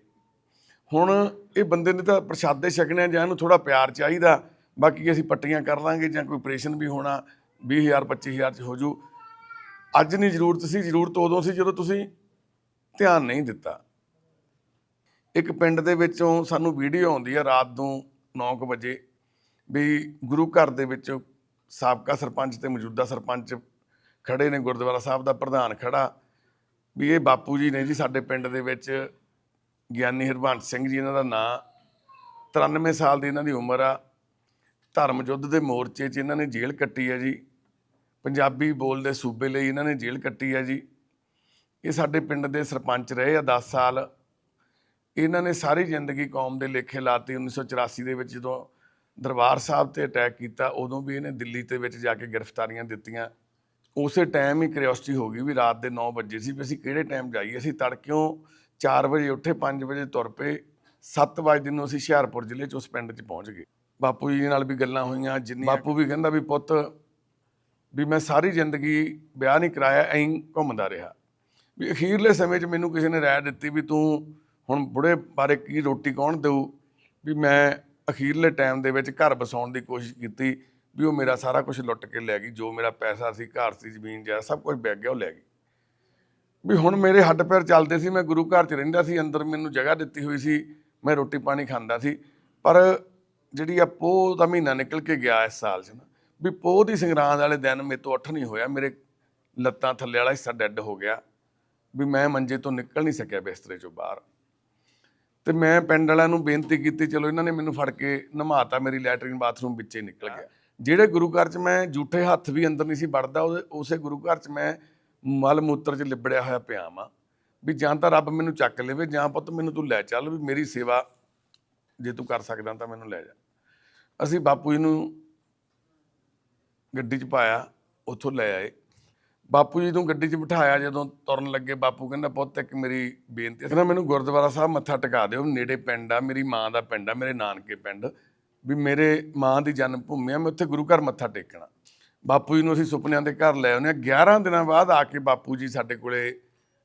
ਹੁਣ ਇਹ ਬੰਦੇ ਨੇ ਤਾਂ ਪ੍ਰਸ਼ਾਦੇ ਛਕਣੇ ਆ ਜਾਂ ਇਹਨੂੰ ਥੋੜਾ ਪਿਆਰ ਚਾਹੀਦਾ। ਬਾਕੀ ਅਸੀਂ ਪੱਟੀਆਂ ਕਰ ਲਾਂਗੇ ਜਾਂ ਕੋਈ ਆਪਰੇਸ਼ਨ ਵੀ ਹੋਣਾ 20000 25000 ਚ ਹੋ ਜੂ ਅੱਜ ਨਹੀਂ ਜ਼ਰੂਰਤ ਸੀ, ਜ਼ਰੂਰਤ ਉਦੋਂ ਸੀ ਜਦੋਂ ਤੁਸੀਂ ਧਿਆਨ ਨਹੀਂ ਦਿੱਤਾ। ਇੱਕ ਪਿੰਡ ਦੇ ਵਿੱਚੋਂ ਸਾਨੂੰ ਵੀਡੀਓ ਆਉਂਦੀ ਆ ਰਾਤ ਨੂੰ 9:00 ਵਜੇ ਵੀ ਗੁਰੂ ਘਰ ਦੇ ਵਿੱਚ ਸਾਬਕਾ ਸਰਪੰਚ ਤੇ ਮੌਜੂਦਾ ਸਰਪੰਚ ਖੜੇ ਨੇ, ਗੁਰਦੁਆਰਾ ਸਾਹਿਬ ਦਾ ਪ੍ਰਧਾਨ ਖੜਾ। ਵੀ ਇਹ ਬਾਪੂ ਜੀ ਨੇ ਜੀ ਸਾਡੇ ਪਿੰਡ ਦੇ ਵਿੱਚ ਗਿਆਨੀ ਹਰਬੰਸ ਸਿੰਘ ਜੀ ਇਹਨਾਂ ਦਾ ਨਾਂ 93 ਸਾਲ ਦੀ ਇਹਨਾਂ ਦੀ ਉਮਰ ਆ। ਧਰਮ ਯੁੱਧ ਦੇ ਮੋਰਚੇ 'ਚ ਇਹਨਾਂ ਨੇ ਜੇਲ੍ਹ ਕੱਟੀ ਹੈ ਜੀ। ਪੰਜਾਬੀ ਬੋਲਦੇ ਸੂਬੇ ਲਈ ਇਹਨਾਂ ਨੇ ਜੇਲ੍ਹ ਕੱਟੀ ਹੈ ਜੀ। ਇਹ ਸਾਡੇ ਪਿੰਡ ਦੇ ਸਰਪੰਚ ਰਹੇ ਆ 10 ਸਾਲ। ਇਹਨਾਂ ਨੇ ਸਾਰੀ ਜ਼ਿੰਦਗੀ ਕੌਮ ਦੇ ਲੇਖੇ ਲਾਤੇ 1984 ਦੇ ਵਿੱਚ ਜਦੋਂ ਦਰਬਾਰ ਸਾਹਿਬ ਤੇ ਅਟੈਕ ਕੀਤਾ, ਉਦੋਂ ਵੀ ਇਹਨੇ ਦਿੱਲੀ ਤੇ ਵਿੱਚ ਜਾ ਕੇ ਗ੍ਰਿਫਤਾਰੀਆਂ ਦਿੱਤੀਆਂ। ਉਸੇ ਟਾਈਮ ਹੀ ਕਿਉਰਿਓਸਿਟੀ ਹੋ ਗਈ ਵੀ ਰਾਤ ਦੇ 9 ਵਜੇ ਸੀ ਵੀ ਅਸੀਂ ਕਿਹੜੇ ਟਾਈਮ ਜਾਈਏ? ਅਸੀਂ ਤੜਕਿਓਂ 4 ਵਜੇ ਉੱਠੇ 5 ਵਜੇ ਤੁਰ ਪਏ 7 ਵਜੇ ਨੂੰ ਅਸੀਂ ਹੁਸ਼ਿਆਰਪੁਰ ਜ਼ਿਲ੍ਹੇ 'ਚ ਉਸ ਪਿੰਡ 'ਚ ਪਹੁੰਚ ਗਏ। ਬਾਪੂ ਜੀ ਨਾਲ ਵੀ ਗੱਲਾਂ ਹੋਈਆਂ ਜਿੰਨੀ ਬਾਪੂ ਵੀ ਕਹਿੰਦਾ ਵੀ ਪੁੱਤ ਵੀ ਮੈਂ ਸਾਰੀ ਜ਼ਿੰਦਗੀ ਵਿਆਹ ਨਹੀਂ ਕਰਾਇਆ, ਐਂ ਘੁੰਮਦਾ ਰਿਹਾ। ਵੀ ਅਖੀਰਲੇ ਸਮੇਂ 'ਚ ਮੈਨੂੰ ਕਿਸੇ ਨੇ ਰਾਏ ਦਿੱਤੀ ਵੀ ਤੂੰ ਹੁਣ ਬੁੜੇ ਬਾਰੇ ਕੀ ਰੋਟੀ ਕੌਣ ਦੇਊ? ਵੀ ਮੈਂ ਅਖੀਰਲੇ ਟਾਈਮ ਦੇ ਵਿੱਚ ਘਰ ਬਸਾਉਣ ਦੀ ਕੋਸ਼ਿਸ਼ ਕੀਤੀ ਵੀ ਉਹ ਮੇਰਾ ਸਾਰਾ ਕੁਝ ਲੁੱਟ ਕੇ ਲੈ ਗਈ, ਜੋ ਮੇਰਾ ਪੈਸਾ ਸੀ, ਘਰ ਸੀ, ਜ਼ਮੀਨ ਜਾਇਦਾਦ, ਸਭ ਕੁਝ ਵਿਕ ਗਿਆ, ਉਹ ਲੈ ਗਈ। ਵੀ ਹੁਣ ਮੇਰੇ ਹੱਡ ਪੈਰ ਚੱਲਦੇ ਸੀ, ਮੈਂ ਗੁਰੂ ਘਰ 'ਚ ਰਹਿੰਦਾ ਸੀ, ਅੰਦਰ ਮੈਨੂੰ ਜਗ੍ਹਾ ਦਿੱਤੀ ਹੋਈ ਸੀ, ਮੈਂ ਰੋਟੀ ਪਾਣੀ ਖਾਂਦਾ ਸੀ, ਪਰ ਜਿਹੜੀ ਆ ਪੋਹ ਦਾ ਮਹੀਨਾ ਨਿਕਲ ਕੇ ਗਿਆ ਇਸ ਸਾਲ 'ਚ ਨਾ, ਵੀ ਪੋਹ ਦੀ ਸੰਗਰਾਂਦ ਵਾਲੇ ਦਿਨ ਮੇਰੇ ਤੋਂ ਉੱਠ ਨਹੀਂ ਹੋਇਆ, ਮੇਰੇ ਲੱਤਾਂ ਥੱਲੇ ਵਾਲਾ ਹਿੱਸਾ ਡੈੱਡ ਹੋ ਗਿਆ, ਵੀ ਮੈਂ ਮੰਜੇ ਤੋਂ ਨਿਕਲ ਨਹੀਂ ਸਕਿਆ ਬਿਸਤਰੇ 'ਚੋਂ ਬਾਹਰ। ਤੇ ਮੈਂ ਪਿੰਡ ਵਾਲਿਆਂ ਨੂੰ ਬੇਨਤੀ ਕੀਤੀ, ਚਲੋ ਇਹਨਾਂ ਨੇ ਮੈਨੂੰ ਫੜ ਕੇ ਨਮਾਤਾ, ਮੇਰੀ ਲੈਟਰਿਨ ਬਾਥਰੂਮ ਵਿੱਚੇ ਨਿਕਲ ਗਿਆ। ਜਿਹੜੇ ਗੁਰੂ ਘਰ 'ਚ ਮੈਂ ਝੂਠੇ ਹੱਥ ਵੀ ਅੰਦਰ ਨਹੀਂ ਸੀ ਵੜਦਾ, ਉਹਦੇ, ਉਸੇ ਗੁਰੂ ਘਰ 'ਚ ਮੈਂ ਮਲ ਮੂਤਰ 'ਚ ਲਿਬੜਿਆ ਹੋਇਆ ਪਿਆ ਵਾਂ ਵੀ ਜਾਂ ਤਾਂ ਰੱਬ ਮੈਨੂੰ ਚੱਕ ਲਵੇ, ਜਾਂ ਪੁੱਤ ਮੈਨੂੰ ਤੂੰ ਲੈ ਚੱਲ ਵੀ ਮੇਰੀ ਸੇਵਾ ਜੇ ਤੂੰ ਕਰ ਸਕਦਾ ਤਾਂ ਮੈਨੂੰ ਲੈ ਜਾ। ਅਸੀਂ ਬਾਪੂ ਜੀ ਨੂੰ ਗੱਡੀ 'ਚ ਪਾਇਆ, ਉੱਥੋਂ ਲੈ ਆਏ। ਬਾਪੂ ਜੀ ਨੂੰ ਗੱਡੀ 'ਚ ਬਿਠਾਇਆ ਜਦੋਂ ਤੁਰਨ ਲੱਗੇ, ਬਾਪੂ ਕਹਿੰਦਾ, ਪੁੱਤ, ਇੱਕ ਮੇਰੀ ਬੇਨਤੀ ਹੈ। ਕਹਿੰਦਾ, ਮੈਨੂੰ ਗੁਰਦੁਆਰਾ ਸਾਹਿਬ ਮੱਥਾ ਟਿਕਾ ਦਿਓ, ਨੇੜੇ ਪਿੰਡ ਆ, ਮੇਰੀ ਮਾਂ ਦਾ ਪਿੰਡ ਆ, ਮੇਰੇ ਨਾਨਕੇ ਪਿੰਡ। ਵੀ ਮੇਰੇ ਮਾਂ ਦੀ ਜਨਮ ਭੂਮੀ ਆ, ਮੈਂ ਉੱਥੇ ਗੁਰੂ ਘਰ ਮੱਥਾ ਟੇਕਣਾ। ਬਾਪੂ ਜੀ ਨੂੰ ਅਸੀਂ ਸੁਪਨਿਆਂ ਦੇ ਘਰ ਲੈ ਆਉਂਦੇ ਆ 11 ਦਿਨਾਂ ਬਾਅਦ ਆ ਕੇ ਬਾਪੂ ਜੀ ਸਾਡੇ ਕੋਲੇ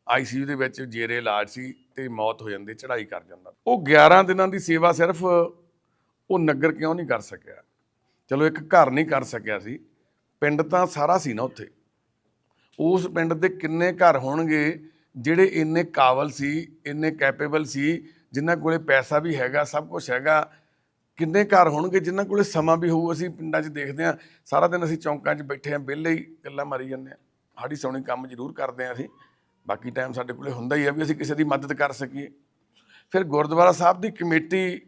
ਆਈਸੀਯੂ ਦੇ ਵਿੱਚ ਜੇਰੇ ਇਲਾਜ ਸੀ ਤੇ ਮੌਤ ਹੋ ਜਾਂਦੀ, ਚੜ੍ਹਾਈ ਕਰ ਜਾਂਦਾ। ਉਹ 11 ਦਿਨਾਂ ਦੀ ਸੇਵਾ ਸਿਰਫ ਉਹ ਨਗਰ ਕਿਉਂ ਨਹੀਂ ਕਰ ਸਕਿਆ? ਚਲੋ ਇੱਕ ਘਰ ਨਹੀਂ ਕਰ ਸਕਿਆ ਸੀ। ਪਿੰਡ ਤਾਂ ਸਾਰਾ ਸੀ ਨਾ ਉੱਥੇ। ਉਸ ਪਿੰਡ ਦੇ ਕਿੰਨੇ ਘਰ ਹੋਣਗੇ ਜਿਹੜੇ ਇੰਨੇ ਕਾਬਲ ਸੀ, ਇੰਨੇ ਕੈਪੇਬਲ ਸੀ, ਜਿਨ੍ਹਾਂ ਕੋਲੇ ਪੈਸਾ ਵੀ ਹੈਗਾ, ਸਭ ਕੁਝ ਹੈਗਾ ਕਿੰਨੇ ਘਰ ਹੋਣਗੇ, ਜਿਨ੍ਹਾਂ ਕੋਲੇ ਸਮਾਂ ਵੀ ਹੋਊ, ਅਸੀਂ ਪਿੰਡਾਂ 'ਚ ਦੇਖਦੇ ਆ ਸਾਰਾ ਦਿਨ ਅਸੀਂ ਚੌਂਕਾਂ 'ਚ ਬੈਠੇ ਆ ਵਿਹਲੇ ਹੀ ਗੱਲਾਂ ਮਾਰੀ ਜਾਂਦੇ ਆ ਹਾੜੀ ਸੌਣੀ ਕੰਮ ਜ਼ਰੂਰ ਕਰਦੇ ਆ ਅਸੀਂ। ਬਾਕੀ ਟਾਈਮ ਸਾਡੇ ਕੋਲੇ ਹੁੰਦਾ ਹੀ ਆ ਵੀ ਅਸੀਂ ਕਿਸੇ ਦੀ ਮਦਦ ਕਰ ਸਕੀਏ। ਫਿਰ ਗੁਰਦੁਆਰਾ ਸਾਹਿਬ ਦੀ ਕਮੇਟੀ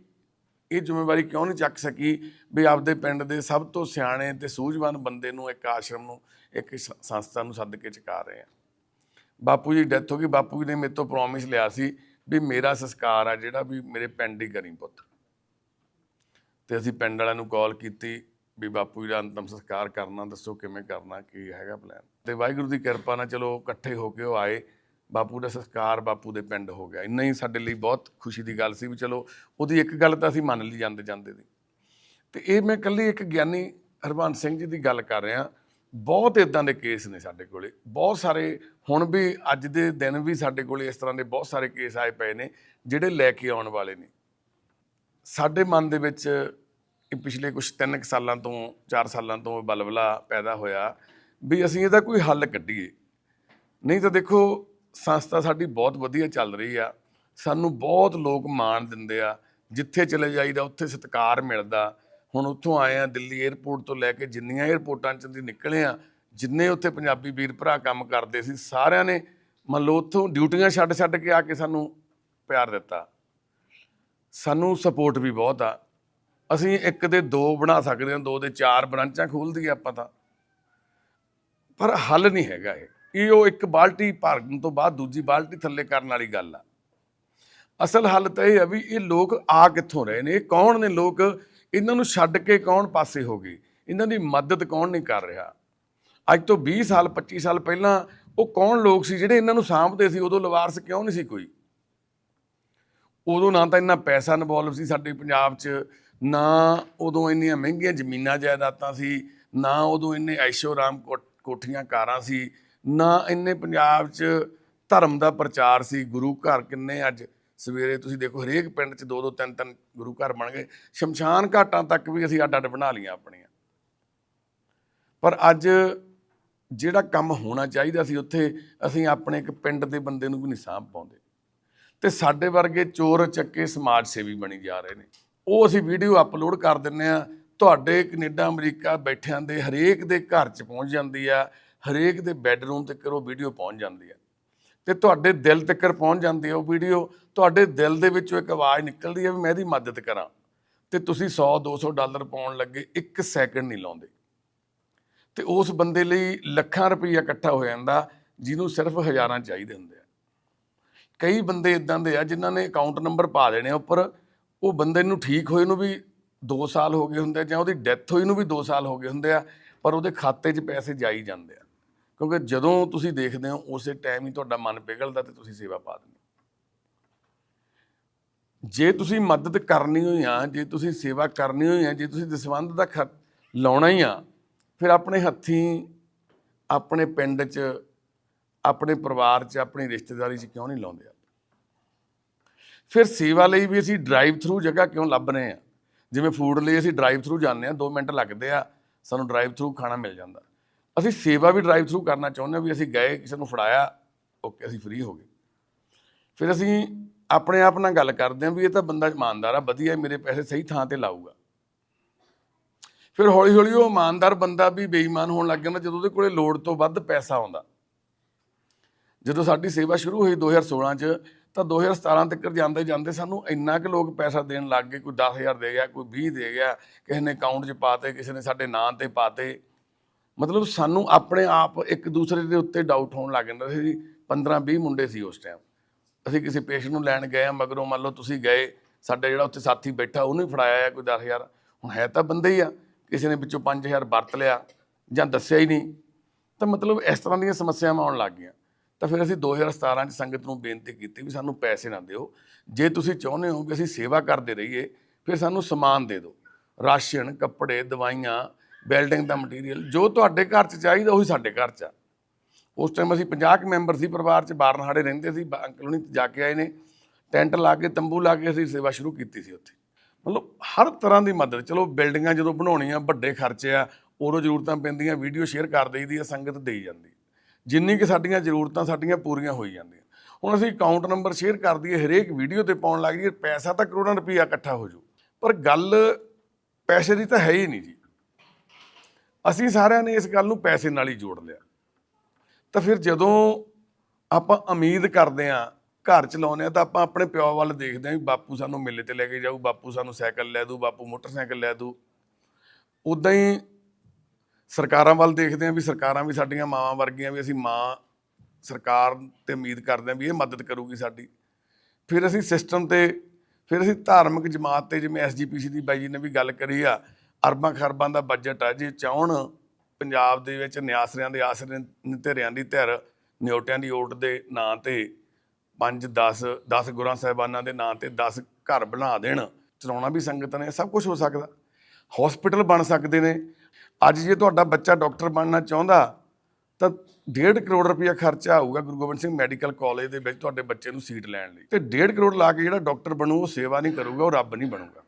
ਇਹ ਜ਼ਿੰਮੇਵਾਰੀ ਕਿਉਂ ਨਹੀਂ ਚੱਕ ਸਕੀ? ਵੀ ਆਪਦੇ ਪਿੰਡ ਦੇ ਸਭ ਤੋਂ ਸਿਆਣੇ ਤੇ ਸੂਝਵਾਨ ਬੰਦੇ ਨੂੰ ਇੱਕ ਆਸ਼ਰਮ ਨੂੰ, ਇੱਕ ਸੰਸਥਾ ਨੂੰ ਸੱਦ ਕੇ ਚੁਕਾ ਰਹੇ ਆ ਬਾਪੂ ਜੀ ਡੈਥ ਹੋ ਗਈ, ਬਾਪੂ ਜੀ ਨੇ ਮੇਰੇ ਤੋਂ ਪ੍ਰੋਮਿਸ ਲਿਆ ਸੀ ਵੀ ਮੇਰਾ ਸੰਸਕਾਰ ਆ ਜਿਹੜਾ ਵੀ ਮੇਰੇ ਪਿੰਡ ਹੀ ਕਰੀ ਪੁੱਤ। ਤੇ ਅਸੀਂ ਪਿੰਡ ਵਾਲਿਆਂ ਨੂੰ ਕਾਲ ਕੀਤੀ ਵੀ ਬਾਪੂ ਜੀ ਦਾ ਅੰਤਮ ਸੰਸਕਾਰ ਕਰਨਾ, ਦੱਸੋ ਕਿਵੇਂ ਕਰਨਾ, ਕੀ ਹੈਗਾ ਪਲਾਨ ਤੇ ਵਾਹਿਗੁਰੂ ਦੀ ਕਿਰਪਾ ਨਾਲ ਚਲੋ ਇਕੱਠੇ ਹੋ ਕੇ ਉਹ ਆਏ। ਬਾਪੂ ਦਾ ਸੰਸਕਾਰ ਬਾਪੂ ਦੇ ਪਿੰਡ ਹੋ ਗਿਆ। ਇੰਨਾ ਹੀ ਸਾਡੇ ਲਈ ਬਹੁਤ ਖੁਸ਼ੀ ਦੀ ਗੱਲ ਸੀ ਵੀ ਚਲੋ ਉਹਦੀ ਇੱਕ ਗੱਲ ਤਾਂ ਅਸੀਂ ਮੰਨ ਲਈ ਜਾਂਦੇ ਜਾਂਦੇ ਦੀ। ਤੇ ਇਹ ਮੈਂ ਇਕੱਲੀ ਇੱਕ ਗਿਆਨੀ ਹਰਬੰਸ ਸਿੰਘ ਜੀ ਦੀ ਗੱਲ ਕਰ ਰਿਹਾ। ਬਹੁਤ ਇਦਾਂ ਦੇ ਕੇਸ ਨੇ ਸਾਡੇ ਕੋਲੇ। ਬਹੁਤ ਸਾਰੇ ਹੁਣ ਵੀ ਅੱਜ ਦੇ ਦਿਨ ਵੀ ਸਾਡੇ ਕੋਲੇ ਇਸ ਤਰ੍ਹਾਂ ਦੇ ਬਹੁਤ ਸਾਰੇ ਕੇਸ ਆਏ ਪਏ ਨੇ ਜਿਹੜੇ ਲੈ ਕੇ ਆਉਣ ਵਾਲੇ ਨੇ। ਸਾਡੇ ਮਨ ਦੇ ਵਿੱਚ ਇਹ ਪਿਛਲੇ ਕੁਝ 3 ਸਾਲਾਂ ਤੋਂ 4 ਸਾਲਾਂ ਤੋਂ ਬਲਬਲਾ ਪੈਦਾ ਹੋਇਆ ਵੀ ਅਸੀਂ ਇਹਦਾ ਕੋਈ ਹੱਲ ਕੱਢੀਏ। ਨਹੀਂ ਤਾਂ ਦੇਖੋ, ਸੰਸਥਾ ਸਾਡੀ ਬਹੁਤ ਵਧੀਆ ਚੱਲ ਰਹੀ ਆ। ਸਾਨੂੰ ਬਹੁਤ ਲੋਕ ਮਾਣ ਦਿੰਦੇ ਆ। ਜਿੱਥੇ ਚਲੇ ਜਾਈਦਾ, ਉੱਥੇ ਸਤਿਕਾਰ ਮਿਲਦਾ। ਹੁਣ ਉੱਥੋਂ ਆਏ ਆ, ਦਿੱਲੀ 에ਅਰਪੋਰਟ ਤੋਂ ਲੈ ਕੇ ਜਿੰਨੀਆਂ 에ਅਰਪੋਰਟਾਂ 'ਚ ਦੀ ਨਿਕਲੇ ਆ, ਜਿੰਨੇ ਉੱਥੇ ਪੰਜਾਬੀ ਵੀਰ ਭਰਾ ਕੰਮ ਕਰਦੇ ਸੀ, ਸਾਰਿਆਂ ਨੇ ਮੰਨ ਲਓ ਉੱਥੋਂ ਡਿਊਟੀਆਂ ਛੱਡ ਛੱਡ ਕੇ ਆ ਕੇ ਸਾਨੂੰ ਪਿਆਰ ਦਿੱਤਾ। ਸਾਨੂੰ ਸਪੋਰਟ ਵੀ ਬਹੁਤ ਆ। ਅਸੀਂ ਇੱਕ ਦੇ ਦੋ ਬਣਾ ਸਕਦੇ ਹਾਂ, ਦੋ ਦੇ ਚਾਰ ਬ੍ਰਾਂਚਾਂ ਖੋਲ ਦਈਏ ਆਪਾਂ ਤਾਂ। ਪਰ ਹੱਲ ਨਹੀਂ ਹੈਗਾ ਇਹ। ਇਹ ਉਹ ਇੱਕ ਬਾਲਟੀ ਭਰਨ ਤੋਂ ਬਾਅਦ ਦੂਜੀ ਬਾਲਟੀ ਥੱਲੇ ਕਰਨ ਵਾਲੀ ਗੱਲ ਆ। ਅਸਲ ਹੱਲ ਤਾਂ ਇਹ ਆ ਵੀ ਇਹ ਲੋਕ ਆ ਕਿੱਥੋਂ ਰਹੇ ਨੇ? ਇਹ ਕੌਣ ਨੇ ਲੋਕ? ਇਹਨਾਂ ਨੂੰ ਛੱਡ ਕੇ ਕੌਣ ਪਾਸੇ ਹੋ ਗਏ? ਇਹਨਾਂ ਦੀ ਮਦਦ ਕੌਣ ਨਹੀਂ ਕਰ ਰਿਹਾ? ਅੱਜ ਤੋਂ 20 ਸਾਲ 25 ਸਾਲ ਪਹਿਲਾਂ ਉਹ ਕੌਣ ਲੋਕ ਸੀ ਜਿਹੜੇ ਇਹਨਾਂ ਨੂੰ ਸਾਂਭਦੇ ਸੀ? ਉਦੋਂ ਲਵਾਰਸ ਕਿਉਂ ਨਹੀਂ ਸੀ ਕੋਈ? ਉਦੋਂ ਨਾ ਤਾਂ ਇੰਨਾ ਪੈਸਾ ਇਨਵੋਲਵ ਸੀ ਸਾਡੇ ਪੰਜਾਬ 'ਚ, ਨਾ ਉਦੋਂ ਇੰਨੀਆਂ ਮਹਿੰਗੀਆਂ ਜ਼ਮੀਨਾਂ ਜਾਇਦਾਦਾਂ ਸੀ, ਨਾ ਉਦੋਂ ਇੰਨੇ ਐਸ਼ੋ ਆਰਾਮ ਕੋਠੀਆਂ ਕਾਰਾਂ ਸੀ, ਨਾ ਇੰਨੇ ਪੰਜਾਬ 'ਚ ਧਰਮ ਦਾ ਪ੍ਰਚਾਰ ਸੀ, ਗੁਰੂ ਘਰ ਕਿੰਨੇ ਅੱਜ ਸਵੇਰੇ ਤੁਸੀਂ ਦੇਖੋ ਹਰੇਕ ਪਿੰਡ 'ਚ ਦੋ ਦੋ ਤਿੰਨ ਤਿੰਨ ਗੁਰੂ ਘਰ ਬਣ ਗਏ, ਸ਼ਮਸ਼ਾਨ ਘਾਟਾਂ ਤੱਕ ਵੀ ਅਸੀਂ ਅੱਡ ਅੱਡ ਬਣਾ ਲਈਆਂ ਆਪਣੀਆਂ। ਪਰ ਅੱਜ ਜਿਹੜਾ ਕੰਮ ਹੋਣਾ ਚਾਹੀਦਾ ਸੀ ਉੱਥੇ ਅਸੀਂ ਆਪਣੇ ਇੱਕ ਪਿੰਡ ਦੇ ਬੰਦੇ ਨੂੰ ਵੀ ਨਹੀਂ ਸਾਂਭ ਪਾਉਂਦੇ। ਤੇ ਸਾਡੇ ਵਰਗੇ ਚੋਰ ਚੱਕੇ ਸਮਾਜ ਸੇਵੀ ਬਣੀ ਜਾ ਰਹੇ ਨੇ। ਉਹ ਅਸੀਂ ਵੀਡੀਓ ਅਪਲੋਡ ਕਰ ਦਿੰਨੇ ਆ। ਤੁਹਾਡੇ ਕੈਨੇਡਾ, ਅਮਰੀਕਾ ਬੈਠਿਆਂ ਦੇ ਹਰੇਕ ਦੇ ਘਰ 'ਚ ਪਹੁੰਚ ਜਾਂਦੀ ਆ। ਹਰੇਕ ਦੇ ਬੈੱਡਰੂਮ ਤੱਕ ਉਹ ਵੀਡੀਓ ਪਹੁੰਚ ਜਾਂਦੀ ਆ। ਤੇ ਤੁਹਾਡੇ ਦਿਲ ਤੱਕ ਪਹੁੰਚ ਜਾਂਦੀ ਆ ਉਹ ਵੀਡੀਓ। ਤੁਹਾਡੇ ਦਿਲ ਦੇ ਵਿੱਚੋਂ ਇੱਕ ਆਵਾਜ਼ ਨਿਕਲਦੀ ਆ ਵੀ ਮੈਂ ਇਹਦੀ ਮਦਦ ਕਰਾਂ। ਤੇ ਤੁਸੀਂ 100 200 ਡਾਲਰ ਪਾਉਣ ਲੱਗੇ 1 ਸੈਕਿੰਡ ਨਹੀਂ ਲਾਉਂਦੇ। ਤੇ ਉਸ ਬੰਦੇ ਲਈ ਲੱਖਾਂ ਰੁਪਈਆ ਇਕੱਠਾ ਹੋ ਜਾਂਦਾ, ਜਿਹਨੂੰ ਸਿਰਫ ਹਜ਼ਾਰਾਂ ਚਾਹੀਦੇ ਹੁੰਦੇ ਆ। ਕਈ ਬੰਦੇ ਇਦਾਂ ਦੇ ਆ ਜਿਨ੍ਹਾਂ ਨੇ ਅਕਾਊਂਟ ਨੰਬਰ ਪਾ ਦੇਣੇ ਆ ਉੱਪਰ, ਉਹ ਬੰਦੇ ਨੂੰ ਠੀਕ ਹੋਏ ਨੂੰ ਵੀ 2 ਸਾਲ ਹੋ ਗਏ ਹੁੰਦੇ ਆ ਜਾਂ ਉਹਦੀ ਡੈਥ ਹੋਈ ਨੂੰ ਵੀ 2 ਸਾਲ ਹੋ ਗਏ ਹੁੰਦੇ ਆ, ਪਰ ਉਹਦੇ ਖਾਤੇ 'ਚ ਪੈਸੇ ਜਾਈ ਜਾਂਦੇ ਆ। ਕਿਉਂਕਿ ਜਦੋਂ ਤੁਸੀਂ ਦੇਖਦੇ ਹੋ, ਉਸੇ ਟਾਈਮ ਹੀ ਤੁਹਾਡਾ ਮਨ ਪਿਘਲਦਾ ਤੇ ਤੁਸੀਂ ਸੇਵਾ ਪਾ ਦਿੰਦੇ ਹੋ। ਜੇ ਤੁਸੀਂ ਮਦਦ ਕਰਨੀ ਹੋਈ ਆ, ਜੇ ਤੁਸੀਂ ਸੇਵਾ ਕਰਨੀ ਹੋਈ ਆ, ਜੇ ਤੁਸੀਂ ਦਸਵੰਧ ਦਾ ਖਰ ਲਾਉਣਾ ਹੀ ਆ, ਫਿਰ ਆਪਣੇ ਹੱਥੀਂ ਆਪਣੇ ਪਿੰਡ 'ਚ ਆਪਣੇ ਪਰਿਵਾਰ 'ਚ, ਆਪਣੀ ਰਿਸ਼ਤੇਦਾਰੀ 'ਚ ਕਿਉਂ ਨਹੀਂ ਲਾਉਂਦੇ ਆ ਫਿਰ ਸੇਵਾ ਲਈ ਵੀ ਅਸੀਂ ਡਰਾਈਵ ਥਰੂ ਜਗ੍ਹਾ ਕਿਉਂ ਲੱਭ ਰਹੇ ਆ? ਜਿਵੇਂ ਫੂਡ ਲਈ ਅਸੀਂ ਡਰਾਈਵ ਥਰੂ ਜਾਂਦੇ ਆ 2 ਮਿੰਟ ਲੱਗਦੇ ਆ, ਸਾਨੂੰ ਡਰਾਈਵ ਥਰੂ ਖਾਣਾ ਮਿਲ ਜਾਂਦਾ। ਅਸੀਂ ਸੇਵਾ ਵੀ ਡਰਾਈਵ ਥਰੂ ਕਰਨਾ ਚਾਹੁੰਦੇ ਆ ਵੀ ਅਸੀਂ ਗਏ, ਕਿਸੇ ਨੂੰ ਫੜਾਇਆ, ਓਕੇ, ਅਸੀਂ ਫ੍ਰੀ ਹੋ ਗਏ। ਫਿਰ ਅਸੀਂ ਆਪਣੇ ਆਪ ਨਾਲ ਗੱਲ ਕਰਦੇ ਹਾਂ ਵੀ ਇਹ ਤਾਂ ਬੰਦਾ ਇਮਾਨਦਾਰ ਆ, ਵਧੀਆ ਮੇਰੇ ਪੈਸੇ ਸਹੀ ਥਾਂ ਤੇ ਲਾਊਗਾ। ਫਿਰ ਹੌਲੀ ਹੌਲੀ ਉਹ ਇਮਾਨਦਾਰ ਬੰਦਾ ਵੀ ਬੇਈਮਾਨ ਹੋਣ ਲੱਗ ਜਾਂਦਾ ਜਦੋਂ ਉਹਦੇ ਕੋਲੇ ਲੋੜ ਤੋਂ ਵੱਧ ਪੈਸਾ ਆਉਂਦਾ। ਜਦੋਂ ਸਾਡੀ ਸੇਵਾ ਸ਼ੁਰੂ ਹੋਈ 2016 ਚ, ਤਾਂ 2017 ਤੱਕ ਜਾਂਦੇ ਜਾਂਦੇ ਸਾਨੂੰ ਇੰਨਾ ਕਿ ਲੋਕ ਪੈਸਾ ਦੇਣ ਲੱਗ ਗਏ, ਕੋਈ 10000 ਦੇ ਗਿਆ, ਕੋਈ 20 ਦੇ ਗਿਆ, ਕਿਸੇ ਨੇ ਅਕਾਊਂਟ 'ਚ ਪਾਤੇ ਕਿਸੇ ਨੇ ਸਾਡੇ ਨਾਂ ਤੇ ਪਾਤੇ ਮਤਲਬ ਸਾਨੂੰ ਆਪਣੇ ਆਪ ਇੱਕ ਦੂਸਰੇ ਦੇ ਉੱਤੇ ਡਾਊਟ ਹੋਣ ਲੱਗ ਜਾਂਦਾ ਸੀ 15 20 ਮੁੰਡੇ ਸੀ ਉਸ ਟਾਈਮ ਅਸੀਂ ਕਿਸੇ ਪੇਸ਼ੈਂਟ ਨੂੰ ਲੈਣ ਗਏ ਆ, ਮਗਰੋਂ ਮੰਨ ਲਓ ਤੁਸੀਂ ਗਏ, ਸਾਡੇ ਜਿਹੜਾ ਉੱਥੇ ਸਾਥੀ ਬੈਠਾ, ਉਹਨੂੰ ਹੀ ਫੜਾਇਆ ਆ ਕੋਈ 10000 ਹੁਣ ਹੈ ਤਾਂ ਬੰਦੇ ਹੀ ਆ, ਕਿਸੇ ਨੇ ਵਿੱਚੋਂ 5000 ਵਰਤ ਲਿਆ ਜਾਂ ਦੱਸਿਆ ਹੀ ਨਹੀਂ। ਤਾਂ ਮਤਲਬ ਇਸ ਤਰ੍ਹਾਂ ਦੀਆਂ ਸਮੱਸਿਆਵਾਂ ਆਉਣ ਲੱਗ ਗਈਆਂ। ਤਾਂ ਫਿਰ ਅਸੀਂ 2017 ਚ ਸੰਗਤ ਨੂੰ ਬੇਨਤੀ ਕੀਤੀ ਵੀ ਸਾਨੂੰ ਪੈਸੇ ਨਾ ਦਿਓ। ਜੇ ਤੁਸੀਂ ਚਾਹੁੰਦੇ ਹੋ ਕਿ ਅਸੀਂ ਸੇਵਾ ਕਰਦੇ ਰਹੀਏ, ਫਿਰ ਸਾਨੂੰ ਸਮਾਨ ਦੇ ਦਿਓ। ਰਾਸ਼ਨ, ਕੱਪੜੇ, ਦਵਾਈਆਂ ਬਿਲਡਿੰਗ ਦਾ ਮਟੀਰੀਅਲ, ਜੋ ਤੁਹਾਡੇ ਘਰ 'ਚ ਚਾਹੀਦਾ ਉਹੀ ਸਾਡੇ ਘਰ 'ਚ ਆ। ਉਸ ਟਾਈਮ ਅਸੀਂ 50 ਕੁ ਮੈਂਬਰ ਸੀ ਪਰਿਵਾਰ 'ਚ, ਬਾਰਨਹਾੜੇ ਰਹਿੰਦੇ ਸੀ, ਬ- ਅੰਕਲ ਹੁਣੀ ਜਾ ਕੇ ਆਏ ਨੇ। ਟੈਂਟ ਲਾ ਕੇ, ਤੰਬੂ ਲਾ ਕੇ ਅਸੀਂ ਸੇਵਾ ਸ਼ੁਰੂ ਕੀਤੀ ਸੀ ਉੱਥੇ। ਮਤਲਬ ਹਰ ਤਰ੍ਹਾਂ ਦੀ ਮਦਦ, ਚਲੋ ਬਿਲਡਿੰਗਾਂ ਜਦੋਂ ਬਣਾਉਣੀਆਂ, ਵੱਡੇ ਖਰਚੇ ਆ, ਉਦੋਂ ਜ਼ਰੂਰਤਾਂ ਪੈਂਦੀਆਂ, ਵੀਡੀਓ ਸ਼ੇਅਰ ਕਰ ਦੇਈਦੀ ਆ, ਸੰਗਤ ਦੇਈ ਜਾਂਦੀ। ਜਿੰਨੀ ਕਿ ਸਾਡੀਆਂ ਜ਼ਰੂਰਤਾਂ ਸਾਡੀਆਂ ਪੂਰੀਆਂ ਹੋਈ ਜਾਂਦੀਆਂ। ਹੁਣ ਅਸੀਂ ਅਕਾਊਂਟ ਨੰਬਰ ਸ਼ੇਅਰ ਕਰ ਦਈਏ, ਹਰੇਕ ਵੀਡੀਓ ਤੇ ਪਾਉਣ ਲੱਗ ਜਾਈਏ, ਪੈਸਾ ਤਾਂ ਕਰੋੜਾਂ ਰੁਪਈਆ ਇਕੱਠਾ ਹੋ ਜੂ ਪਰ ਗੱਲ ਪੈਸੇ ਦੀ ਤਾਂ ਹੈ ਹੀ ਨਹੀਂ ਜੀ। ਅਸੀਂ ਸਾਰਿਆਂ ਨੇ ਇਸ ਗੱਲ ਨੂੰ ਪੈਸੇ ਨਾਲ ਹੀ ਜੋੜ ਲਿਆ। ਤਾਂ ਫਿਰ ਜਦੋਂ ਆਪਾਂ ਉਮੀਦ ਕਰਦੇ ਆਂ ਘਰ ਚਲਾਉਂਦੇ ਆ ਤਾਂ ਆਪਾਂ ਆਪਣੇ ਪਿਓ ਵੱਲ ਦੇਖਦੇ ਆਂ ਵੀ ਬਾਪੂ ਸਾਨੂੰ ਮੇਲੇ ਤੇ ਲੈ ਕੇ ਜਾਊ, ਬਾਪੂ ਸਾਨੂੰ ਸਾਈਕਲ ਲੈ ਦੂ, ਬਾਪੂ ਮੋਟਰਸਾਈਕਲ ਲੈ ਦੂ। ਉਦਾਂ ਹੀ ਸਰਕਾਰਾਂ ਵੱਲ ਦੇਖਦੇ ਆਂ ਵੀ ਸਰਕਾਰਾਂ ਵੀ ਸਾਡੀਆਂ ਮਾਵਾਂ ਵਰਗੀਆਂ ਵੀ ਅਸੀਂ ਮਾਂ ਸਰਕਾਰ ਤੇ ਉਮੀਦ ਕਰਦੇ ਆਂ ਵੀ ਇਹ ਮਦਦ ਕਰੂਗੀ ਸਾਡੀ। ਫਿਰ ਅਸੀਂ ਸਿਸਟਮ ਤੇ, ਫਿਰ ਅਸੀਂ ਧਾਰਮਿਕ ਜਮਾਤ ਤੇ ਜਿਵੇਂ ਐਸਜੀਪੀਸੀ ਦੀ ਬਾਈ ਜੀ ਨੇ ਵੀ ਗੱਲ ਕਰੀ ਆ, ਅਰਬਾਂ ਖਰਬਾਂ ਦਾ ਬਜਟ ਆ, ਜੇ ਚਾਹਣ ਪੰਜਾਬ ਦੇ ਵਿੱਚ ਨਿਆਸਰਿਆਂ ਦੇ ਆਸਰੇ ਧਿਰਿਆਂ ਦੀ ਧਿਰ ਨਿਓਟਿਆਂ ਦੀ ਓਟ ਦੇ ਨਾਂ ਤੇ 5 10 10 ਗੁਰਾਂ ਸਾਹਿਬਾਨਾਂ ਦੇ ਨਾਂ ਤੇ 10 ਘਰ ਬਣਾ ਦੇਣ, ਚਲਾਉਣਾ ਵੀ ਸੰਗਤ ਨੇ, ਸਭ ਕੁਝ ਹੋ ਸਕਦਾ। ਹਸਪੀਟਲ ਬਣ ਸਕਦੇ ਨੇ ਅੱਜ ਜੇ ਤੁਹਾਡਾ ਬੱਚਾ ਡਾਕਟਰ ਬਣਨਾ ਚਾਹੁੰਦਾ, ਤਾਂ 1.5 ਕਰੋੜ ਰੁਪਇਆ ਖਰਚਾ ਆਊਗਾ ਗੁਰੂ ਗੋਬਿੰਦ ਸਿੰਘ ਮੈਡੀਕਲ ਕਾਲਜ ਦੇ ਵਿੱਚ ਤੁਹਾਡੇ ਬੱਚੇ ਨੂੰ ਸੀਟ ਲੈਣ ਲਈ। ਤੇ 1.5 ਕਰੋੜ ਲਾ ਕੇ ਜਿਹੜਾ ਡਾਕਟਰ ਬਣੂ, ਉਹ ਸੇਵਾ ਨਹੀਂ ਕਰੂਗਾ, ਉਹ ਰੱਬ ਨਹੀਂ ਬਣੂਗਾ।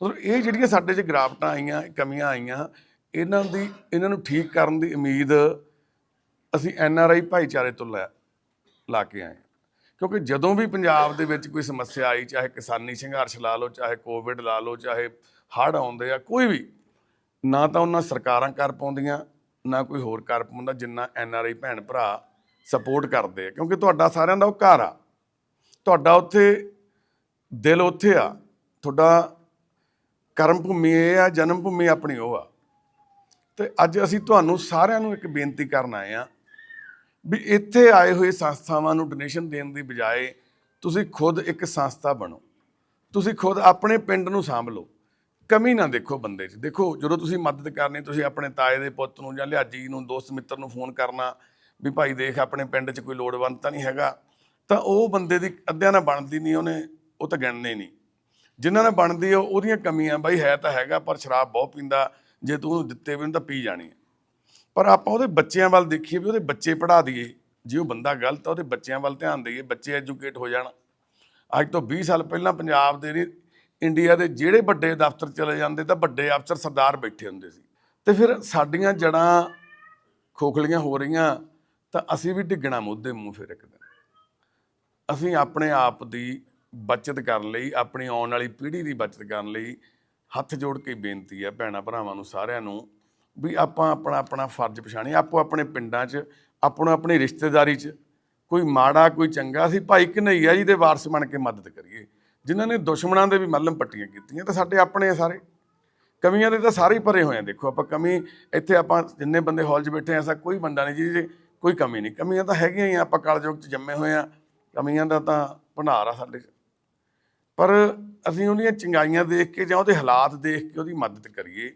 ਮਤਲਬ ਇਹ ਜਿਹੜੀਆਂ ਸਾਡੇ 'ਚ ਗਿਰਾਵਟਾਂ ਆਈਆਂ, ਕਮੀਆਂ ਆਈਆਂ, ਇਹਨਾਂ ਦੀ, ਇਹਨਾਂ ਨੂੰ ਠੀਕ ਕਰਨ ਦੀ ਉਮੀਦ ਅਸੀਂ ਐਨ ਆਰ ਆਈ ਭਾਈਚਾਰੇ ਤੋਂ ਲੈ, ਲਾ ਕੇ ਆਏ ਕਿਉਂਕਿ ਜਦੋਂ ਵੀ ਪੰਜਾਬ ਦੇ ਵਿੱਚ ਕੋਈ ਸਮੱਸਿਆ ਆਈ, ਚਾਹੇ ਕਿਸਾਨੀ ਸੰਘਰਸ਼ ਲਾ ਲਓ, ਚਾਹੇ ਕੋਵਿਡ ਲਾ ਲਓ, ਚਾਹੇ ਹੜ੍ਹ ਆਉਂਦੇ ਆ, ਕੋਈ ਵੀ ਨਾ ਤਾਂ ਉਹਨਾਂ ਸਰਕਾਰਾਂ ਕਰ ਪਾਉਂਦੀਆਂ, ਨਾ ਕੋਈ ਹੋਰ ਕਰ ਪਾਉਂਦਾ ਜਿੰਨਾ ਐਨ ਆਰ ਆਈ ਭੈਣ ਭਰਾ ਸਪੋਰਟ ਕਰਦੇ ਆ, ਕਿਉਂਕਿ ਤੁਹਾਡਾ ਸਾਰਿਆਂ ਦਾ ਉਹ ਘਰ ਆ। ਤੁਹਾਡਾ ਉੱਥੇ ਦਿਲ ਉੱਥੇ ਆ, ਤੁਹਾਡਾ ਕਰਮ ਭੂਮੀ ਇਹ ਆ, ਜਨਮ ਭੂਮੀ ਆਪਣੀ ਉਹ ਆ। ਤੇ ਅੱਜ ਅਸੀਂ ਤੁਹਾਨੂੰ ਸਾਰਿਆਂ ਨੂੰ ਇੱਕ ਬੇਨਤੀ ਕਰਨ ਆਏ ਆ ਵੀ ਇੱਥੇ ਆਏ ਹੋਏ ਸੰਸਥਾਵਾਂ ਨੂੰ ਡੋਨੇਸ਼ਨ ਦੇਣ ਦੀ ਬਜਾਏ ਤੁਸੀਂ ਖੁਦ ਇੱਕ ਸੰਸਥਾ ਬਣੋ। ਤੁਸੀਂ ਖੁਦ ਆਪਣੇ ਪਿੰਡ ਨੂੰ ਸਾਂਭ ਲਓ। ਕਮੀ ਨਾ ਦੇਖੋ ਬੰਦੇ 'ਚ। ਦੇਖੋ, ਜਦੋਂ ਤੁਸੀਂ ਮਦਦ ਕਰਨੀ, ਤੁਸੀਂ ਆਪਣੇ ਤਾਏ ਦੇ ਪੁੱਤ ਨੂੰ ਜਾਂ ਲਿਆਜੀ ਨੂੰ, ਦੋਸਤ ਮਿੱਤਰ ਨੂੰ ਫੋਨ ਕਰਨਾ ਵੀ ਭਾਈ ਦੇਖ, ਆਪਣੇ ਪਿੰਡ 'ਚ ਕੋਈ ਲੋੜਵੰਦ ਤਾਂ ਨਹੀਂ ਹੈਗਾ, ਤਾਂ ਉਹ ਬੰਦੇ ਦੀ ਅੱਧਿਆਂ ਨਾਲ ਬਣਦੀ ਨਹੀਂ, ਉਹਨੇ ਉਹ ਤਾਂ ਗਿਣਨੇ ਨਹੀਂ। ਜਿਨ੍ਹਾਂ ਨਾਲ ਬਣਦੀ ਆ, ਉਹਦੀਆਂ ਕਮੀਆਂ, ਬਾਈ ਹੈ ਤਾਂ ਹੈਗਾ, ਪਰ ਸ਼ਰਾਬ ਬਹੁਤ ਪੀਂਦਾ, ਜੇ ਤੂੰ ਉਹਨੂੰ ਦਿੱਤੇ ਵੀ ਉਹਨੂੰ ਤਾਂ ਪੀ ਜਾਣੀ ਹੈ ਪਰ ਆਪਾਂ ਉਹਦੇ ਬੱਚਿਆਂ ਵੱਲ ਦੇਖੀਏ ਵੀ ਉਹਦੇ ਬੱਚੇ ਪੜ੍ਹਾ ਦਈਏ। ਜੇ ਉਹ ਬੰਦਾ ਗਲਤ ਆ, ਉਹਦੇ ਬੱਚਿਆਂ ਵੱਲ ਧਿਆਨ ਦਈਏ, ਬੱਚੇ ਐਜੂਕੇਟ ਹੋ ਜਾਣ। ਅੱਜ ਤੋਂ 20 ਸਾਲ ਪਹਿਲਾਂ ਪੰਜਾਬ ਦੇ ਇੰਡੀਆ ਦੇ ਜਿਹੜੇ ਵੱਡੇ ਦਫ਼ਤਰ ਚਲੇ ਜਾਂਦੇ ਤਾਂ ਵੱਡੇ ਅਫਸਰ ਸਰਦਾਰ ਬੈਠੇ ਹੁੰਦੇ ਸੀ। ਤੇ ਫਿਰ ਸਾਡੀਆਂ ਜੜਾਂ ਖੋਖਲੀਆਂ ਹੋ ਰਹੀਆਂ ਤਾਂ ਅਸੀਂ ਵੀ ਡਿੱਗਣਾ ਮੁੱਦੇ ਮੂੰਹ ਫਿਰ ਇੱਕ ਦਿਨ। ਅਸੀਂ ਆਪਣੇ ਆਪ ਦੀ ਬਚਤ ਕਰਨ ਲਈ, ਆਪਣੀ ਆਉਣ ਵਾਲੀ ਪੀੜ੍ਹੀ ਦੀ ਬਚਤ ਕਰਨ ਲਈ। ਹੱਥ ਜੋੜ ਕੇ ਬੇਨਤੀ ਹੈ ਭੈਣਾਂ ਭਰਾਵਾਂ ਨੂੰ ਸਾਰਿਆਂ ਨੂੰ ਵੀ ਆਪਾਂ ਆਪਣਾ ਆਪਣਾ ਫਰਜ਼ ਪਛਾਣੀ ਆਪੋ ਆਪਣੇ ਪਿੰਡਾਂ 'ਚ, ਆਪਣਾ ਆਪਣੀ ਰਿਸ਼ਤੇਦਾਰੀ 'ਚ। ਕੋਈ ਮਾੜਾ, ਕੋਈ ਚੰਗਾ, ਅਸੀਂ ਭਾਈ ਕਨਈਆ ਜੀ ਦੇ ਵਾਰਸ ਬਣ ਕੇ ਮਦਦ ਕਰੀਏ। ਜਿਨ੍ਹਾਂ ਨੇ ਦੁਸ਼ਮਣਾਂ ਦੇ ਵੀ ਮੱਲਮ ਪੱਟੀਆਂ ਕੀਤੀਆਂ, ਤਾਂ ਸਾਡੇ ਆਪਣੇ ਆ ਸਾਰੇ। ਕਮੀਆਂ ਦੇ ਤਾਂ ਸਾਰੇ ਹੀ ਭਰੇ ਹੋਏ ਆ, ਦੇਖੋ ਆਪਾਂ ਕਮੀ, ਇੱਥੇ ਆਪਾਂ ਜਿੰਨੇ ਬੰਦੇ ਹਾਲ 'ਚ ਬੈਠੇ ਆ, ਐਸਾ ਕੋਈ ਬੰਦਾ ਨਹੀਂ ਜਿਹਦੇ ਕੋਈ ਕਮੀ ਨਹੀਂ। ਕਮੀਆਂ ਤਾਂ ਹੈਗੀਆਂ ਹੀ ਆ, ਆਪਾਂ ਕਲਯੁਗ 'ਚ ਜੰਮੇ ਹੋਏ ਆ, ਕਮੀਆਂ ਦਾ ਤਾਂ ਭੰਡਾਰ ਆ ਸਾਡੇ 'ਚ। ਪਰ ਅਸੀਂ ਉਹਦੀਆਂ ਚੰਗਾਈਆਂ ਦੇਖ ਕੇ ਜਾਂ ਉਹਦੇ ਹਾਲਾਤ ਦੇਖ ਕੇ ਉਹਦੀ ਮਦਦ ਕਰੀਏ,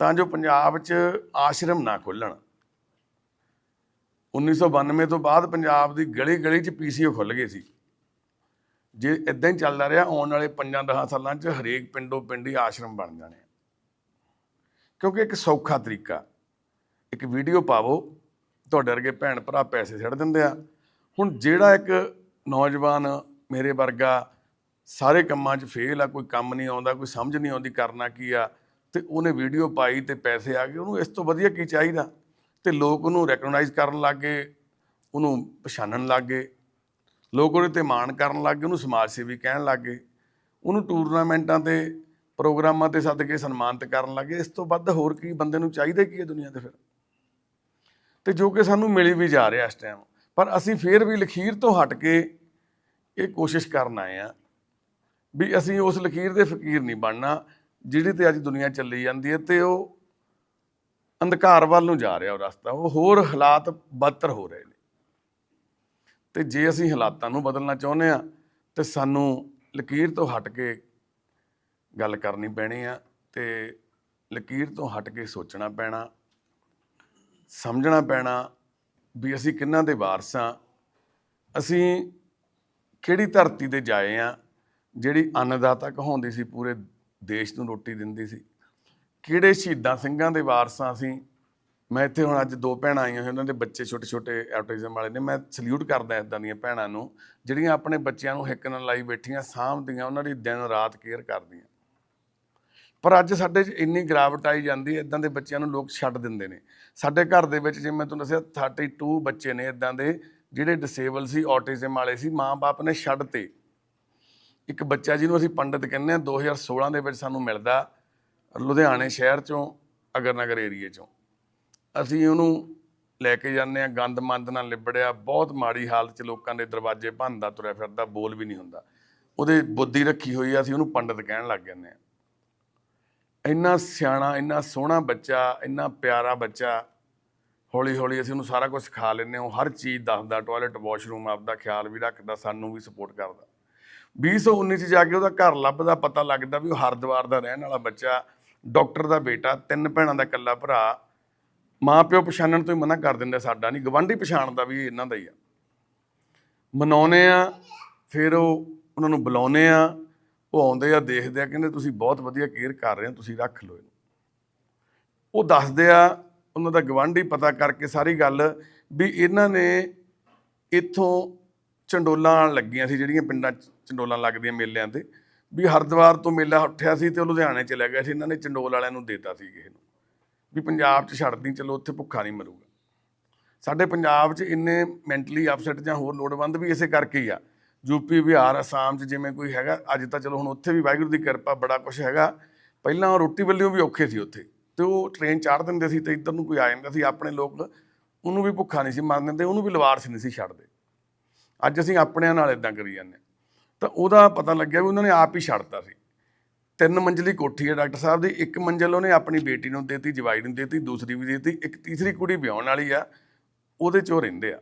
ਤਾਂ ਜੋ ਪੰਜਾਬ 'ਚ ਆਸ਼ਰਮ ਨਾ ਖੁੱਲਣ। 1992 ਤੋਂ ਬਾਅਦ ਪੰਜਾਬ ਦੀ ਗਲੀ ਗਲੀ 'ਚ ਪੀਸੀਓ ਖੁੱਲ ਗਏ ਸੀ। ਜੇ ਇਦਾਂ ਹੀ ਚੱਲਦਾ ਰਿਹਾ, ਆਉਣ ਵਾਲੇ 5-10 ਸਾਲਾਂ 'ਚ ਹਰੇਕ ਪਿੰਡੋਂ ਪਿੰਡ ਹੀ ਆਸ਼ਰਮ ਬਣ ਜਾਣੇ ਕਿਉਂਕਿ ਇੱਕ ਸੌਖਾ ਤਰੀਕਾ, ਇੱਕ ਵੀਡੀਓ ਪਾਵੋ, ਤੁਹਾਡੇ ਵਰਗੇ ਭੈਣ ਭਰਾ ਪੈਸੇ ਛੱਡ ਦਿੰਦੇ ਆ। ਹੁਣ ਜਿਹੜਾ ਇੱਕ ਨੌਜਵਾਨ ਮੇਰੇ ਵਰਗਾ ਸਾਰੇ ਕੰਮਾਂ 'ਚ ਫੇਲ ਆ, ਕੋਈ ਕੰਮ ਨਹੀਂ ਆਉਂਦਾ, ਕੋਈ ਸਮਝ ਨਹੀਂ ਆਉਂਦੀ ਕਰਨਾ ਕੀ ਆ, ਤੇ ਉਹਨੇ ਵੀਡੀਓ ਪਾਈ ਤੇ ਪੈਸੇ ਆ ਗਏ, ਉਹਨੂੰ ਇਸ ਤੋਂ ਵਧੀਆ ਕੀ ਚਾਹੀਦਾ? ਤੇ ਲੋਕ ਉਹਨੂੰ ਰੈਕਗਨਾਈਜ਼ ਕਰਨ ਲੱਗੇ ਉਹਨੂੰ ਪਛਾਣਨ ਲੱਗੇ ਲੋਕ ਉਹਦੇ ਤੇ ਮਾਣ ਕਰਨ ਲੱਗ ਗਏ, ਉਹਨੂੰ ਸਮਾਜ ਸੇਵੀ ਕਹਿਣ ਲੱਗ ਗਏ। ਉਹਨੂੰ ਟੂਰਨਾਮੈਂਟਾਂ ਤੇ, ਪ੍ਰੋਗਰਾਮਾਂ ਤੇ ਸੱਦ ਕੇ ਸਨਮਾਨਿਤ ਕਰਨ ਲੱਗੇ ਇਸ ਤੋਂ ਵੱਧ ਹੋਰ ਕੀ ਬੰਦੇ ਨੂੰ ਚਾਹੀਦਾ ਕੀ ਹੈ ਦੁਨੀਆ ਤੇ ਫਿਰ? ਤੇ ਜੋ ਕਿ ਸਾਨੂੰ ਮਿਲੀ ਵੀ ਜਾ ਰਿਹਾ ਇਸ ਟਾਈਮ ਪਰ ਅਸੀਂ ਫੇਰ ਵੀ ਲਖੀਰ ਤੋਂ ਹਟ ਕੇ ਇਹ ਕੋਸ਼ਿਸ਼ ਕਰਨ ਆਏ ਆ ਵੀ ਅਸੀਂ ਉਸ ਲਖੀਰ ਦੇ ਫਕੀਰ ਨਹੀਂ ਬਣਨਾ, ਜਿਹੜੀ ਤੇ ਅੱਜ ਦੁਨੀਆ ਚੱਲੀ ਜਾਂਦੀ ਹੈ ਤੇ ਉਹ ਅੰਧਕਾਰ ਵੱਲ ਨੂੰ ਜਾ ਰਿਹਾ ਉਹ ਰਸਤਾ। ਉਹ ਹੋਰ ਹਾਲਾਤ ਬਦਤਰ ਹੋ ਰਹੇ ਨੇ। ਤੇ ਜੇ ਅਸੀਂ ਹਾਲਾਤਾਂ ਨੂੰ ਬਦਲਣਾ ਚਾਹੁੰਦੇ ਆ ਤੇ ਸਾਨੂੰ ਲਕੀਰ ਤੋਂ ਹਟ ਕੇ ਗੱਲ ਕਰਨੀ ਪੈਣੀ ਆ ਤੇ ਲਕੀਰ ਤੋਂ ਹਟ ਕੇ ਸੋਚਣਾ ਪੈਣਾ, ਸਮਝਣਾ ਪੈਣਾ ਵੀ ਅਸੀਂ ਕਿੰਨਾਂ ਦੇ ਵਾਰਸ ਆ ਅਸੀਂ ਕਿਹੜੀ ਧਰਤੀ ਤੇ ਜਾਏ ਆ ਜਿਹੜੀ ਅੰਨਦਾਤਾ ਕਹਾਉਂਦੀ ਸੀ, ਪੂਰੇ ਦੇਸ਼ ਨੂੰ ਰੋਟੀ ਦਿੰਦੀ ਸੀ। ਕਿਹੜੇ ਸ਼ਹੀਦਾਂ ਸਿੰਘਾਂ ਦੇ ਵਾਰਸਾਂ ਅਸੀਂ ਮੈਂ ਇੱਥੇ ਹੁਣ ਅੱਜ ਦੋ ਭੈਣਾਂ ਆਈਆਂ ਹੋਈਆਂ, ਉਹਨਾਂ ਦੇ ਬੱਚੇ ਛੋਟੇ ਛੋਟੇ ਆਟਿਜ਼ਮ ਵਾਲੇ ਨੇ, ਮੈਂ ਸਲੂਟ ਕਰਦਾ ਇਦਾਂ ਦੀਆਂ ਭੈਣਾਂ ਨੂੰ, ਜਿਹੜੀਆਂ ਆਪਣੇ ਬੱਚਿਆਂ ਨੂੰ ਹਿੱਕ ਨਾਲ ਲਾਈ ਬੈਠੀਆਂ, ਸਾਂਭਦੀਆਂ, ਉਹਨਾਂ ਦੀ ਦਿਨ ਰਾਤ ਕੇਅਰ ਕਰਦੀਆਂ। ਪਰ ਅੱਜ ਸਾਡੇ 'ਚ ਇੰਨੀ ਗਿਰਾਵਟ ਆਈ ਜਾਂਦੀ ਹੈ ਇਦਾਂ ਦੇ ਬੱਚਿਆਂ ਨੂੰ ਲੋਕ ਛੱਡ ਦਿੰਦੇ ਨੇ। ਸਾਡੇ ਘਰ ਦੇ ਵਿੱਚ ਜਿਵੇਂ ਮੈਂ ਤੁਹਾਨੂੰ ਦੱਸਿਆ 32 ਬੱਚੇ ਨੇ ਇਦਾਂ ਦੇ, ਜਿਹੜੇ ਡਿਸੇਬਲ ਸੀ ਆਟਿਜ਼ਮ ਵਾਲੇ ਸੀ, ਮਾਂ-ਬਾਪ ਨੇ ਛੱਡ ਤੇ। ਇੱਕ ਬੱਚਾ ਜਿਹਨੂੰ ਅਸੀਂ ਪੰਡਤ ਕਹਿੰਦੇ ਆ 2016 ਦੇ ਵਿੱਚ ਸਾਨੂੰ ਮਿਲਦਾ, ਲੁਧਿਆਣੇ ਸ਼ਹਿਰ ਚੋਂ, ਅਗਰਨਗਰ ਏਰੀਏ ਚੋਂ। ਅਸੀਂ ਉਹਨੂੰ ਲੈ ਕੇ ਜਾਂਦੇ ਆ ਗੰਦ ਮੰਦ ਨਾਲ ਲਿਬੜਿਆ, ਬਹੁਤ ਮਾੜੀ ਹਾਲਤ 'ਚ ਲੋਕਾਂ ਦੇ ਦਰਵਾਜ਼ੇ ਭੰਨਦਾ, ਤੁਰਿਆ ਫਿਰਦਾ, ਬੋਲ ਵੀ ਨਹੀਂ ਹੁੰਦਾ। ਉਹਦੇ ਬੁੱਧੀ ਰੱਖੀ ਹੋਈ ਆ, ਅਸੀਂ ਉਹਨੂੰ ਪੰਡਤ ਕਹਿਣ ਲੱਗ ਜਾਂਦੇ ਆ ਇੰਨਾ ਸਿਆਣਾ, ਇੰਨਾ ਸੋਹਣਾ ਬੱਚਾ, ਇੰਨਾ ਪਿਆਰਾ ਬੱਚਾ ਹੌਲੀ ਹੌਲੀ ਅਸੀਂ ਉਹਨੂੰ ਸਾਰਾ ਕੁਝ ਸਿਖਾ ਲੈਂਦੇ ਹਾਂ। ਉਹ ਹਰ ਚੀਜ਼ ਦੱਸਦਾ ਟਾਇਲਟ ਵਾਸ਼ਰੂਮ ਆਪਦਾ ਖਿਆਲ ਵੀ ਰੱਖਦਾ, ਸਾਨੂੰ ਵੀ ਸਪੋਰਟ ਕਰਦਾ। 2019 ਚ ਜਾ ਕੇ ਉਹਦਾ ਘਰ ਲੱਭਦਾ, ਪਤਾ ਲੱਗਦਾ ਵੀ ਉਹ ਹਰਦੁਆਰ ਦਾ ਰਹਿਣ ਵਾਲਾ ਬੱਚਾ ਡਾਕਟਰ ਦਾ ਬੇਟਾ, ਤਿੰਨ ਭੈਣਾਂ ਦਾ ਇਕੱਲਾ ਭਰਾ ਮਾਂ ਪਿਓ ਪਛਾਣਨ ਤੋਂ ਹੀ ਮਨਾ ਕਰ ਦਿੰਦੇ ਸਾਡਾ ਨਹੀਂ ਗਵਾਂਢੀ ਪਛਾਣਦਾ ਵੀ ਇਹਨਾਂ ਦਾ ਹੀ ਆ। ਮਨਾਉਨੇ ਆ, ਫਿਰ ਉਹ ਉਹਨਾਂ ਨੂੰ ਬੁਲਾਉਨੇ ਆ, ਉਹ ਆਉਂਦੇ ਆ, ਦੇਖਦੇ ਆ, ਕਹਿੰਦੇ ਤੁਸੀਂ ਬਹੁਤ ਵਧੀਆ ਕੇਅਰ ਕਰ ਰਹੇ ਹੋ, ਤੁਸੀਂ ਰੱਖ ਲਓ ਇਹਨੂੰ। ਉਹ ਦੱਸਦੇ ਆ, ਉਹਨਾਂ ਦਾ ਗਵਾਂਢੀ ਪਤਾ ਕਰਕੇ ਸਾਰੀ ਗੱਲ ਵੀ ਇਹਨਾਂ ਨੇ ਇੱਥੋਂ ਚੰਡੋਲਾਂ ਲੱਗੀਆਂ ਸੀ, ਜਿਹੜੀਆਂ ਪਿੰਡਾਂ 'ਚ ਚੰਡੋਲਾਂ ਲੱਗਦੀਆਂ ਮੇਲਿਆਂ ਤੇ, ਵੀ ਹਰਿਦੁਆਰ ਤੋਂ ਮੇਲਾ ਉੱਠਿਆ ਸੀ ਤੇ ਉਹ ਲੁਧਿਆਣੇ ਚਲੇ ਗਿਆ ਸੀ, ਇਹਨਾਂ ਨੇ ਚੰਡੋਲ ਵਾਲਿਆਂ ਨੂੰ ਦੇਤਾ ਸੀ ਕਿਸੇ ਨੂੰ। ਵੀ ਪੰਜਾਬ 'ਚ ਛੱਡਦੀ, ਚਲੋ ਉੱਥੇ ਭੁੱਖਾ ਨਹੀਂ ਮਰੂਗਾ। ਸਾਡੇ ਪੰਜਾਬ 'ਚ ਇੰਨੇ ਮੈਂਟਲੀ ਅਪਸੈਟ ਜਾਂ ਹੋਰ ਲੋੜਵੰਦ ਵੀ ਇਸੇ ਕਰਕੇ ਹੀ ਆ। ਯੂਪੀ ਬਿਹਾਰ, ਅਸਾਮ 'ਚ ਜਿਵੇਂ ਕੋਈ ਹੈਗਾ, ਅੱਜ ਤਾਂ ਚਲੋ ਹੁਣ ਉੱਥੇ ਵੀ ਵਾਹਿਗੁਰੂ ਦੀ ਕਿਰਪਾ ਬੜਾ ਕੁਝ ਹੈਗਾ। ਪਹਿਲਾਂ ਰੋਟੀ ਵੱਲੋਂ ਵੀ ਔਖੇ ਸੀ ਉੱਥੇ ਤੇ ਉਹ ਟ੍ਰੇਨ ਚਾੜ ਦਿੰਦੇ ਸੀ ਤੇ ਇੱਧਰ ਨੂੰ ਕੋਈ ਆ ਜਾਂਦਾ ਸੀ ਆਪਣੇ ਲੋਕ, ਉਹਨੂੰ ਵੀ ਭੁੱਖਾ ਨਹੀਂ ਸੀ ਮਰਨ ਦਿੰਦੇ, ਉਹਨੂੰ ਵੀ ਲਵਾਰਸ ਨਹੀਂ ਸੀ ਛੱਡਦੇ। ਅੱਜ ਅਸੀਂ ਆਪਣਿਆਂ ਨਾਲ ਇਦਾਂ ਕਰੀ ਜਾਂਦੇ ਹਾਂ। ਤਾਂ ਉਹਦਾ ਪਤਾ ਲੱਗਿਆ ਵੀ ਉਹਨਾਂ ਨੇ ਆਪ ਹੀ ਛੱਡਤਾ ਸੀ। ਤਿੰਨ ਮੰਜ਼ਲੀ ਕੋਠੀ ਹੈ ਡਾਕਟਰ ਸਾਹਿਬ ਦੀ, ਇੱਕ ਮੰਜ਼ਲ ਉਹਨੇ ਆਪਣੀ ਬੇਟੀ ਨੂੰ ਦੇਤੀ, ਜਵਾਈ ਨੂੰ ਦੇਤੀ, ਦੂਸਰੀ ਵੀ ਦੇਤੀ, ਇੱਕ ਤੀਸਰੀ ਕੁੜੀ ਵਿਆਹਣ ਵਾਲੀ ਆ, ਉਹਦੇ 'ਚ ਉਹ ਰਹਿੰਦੇ ਆ।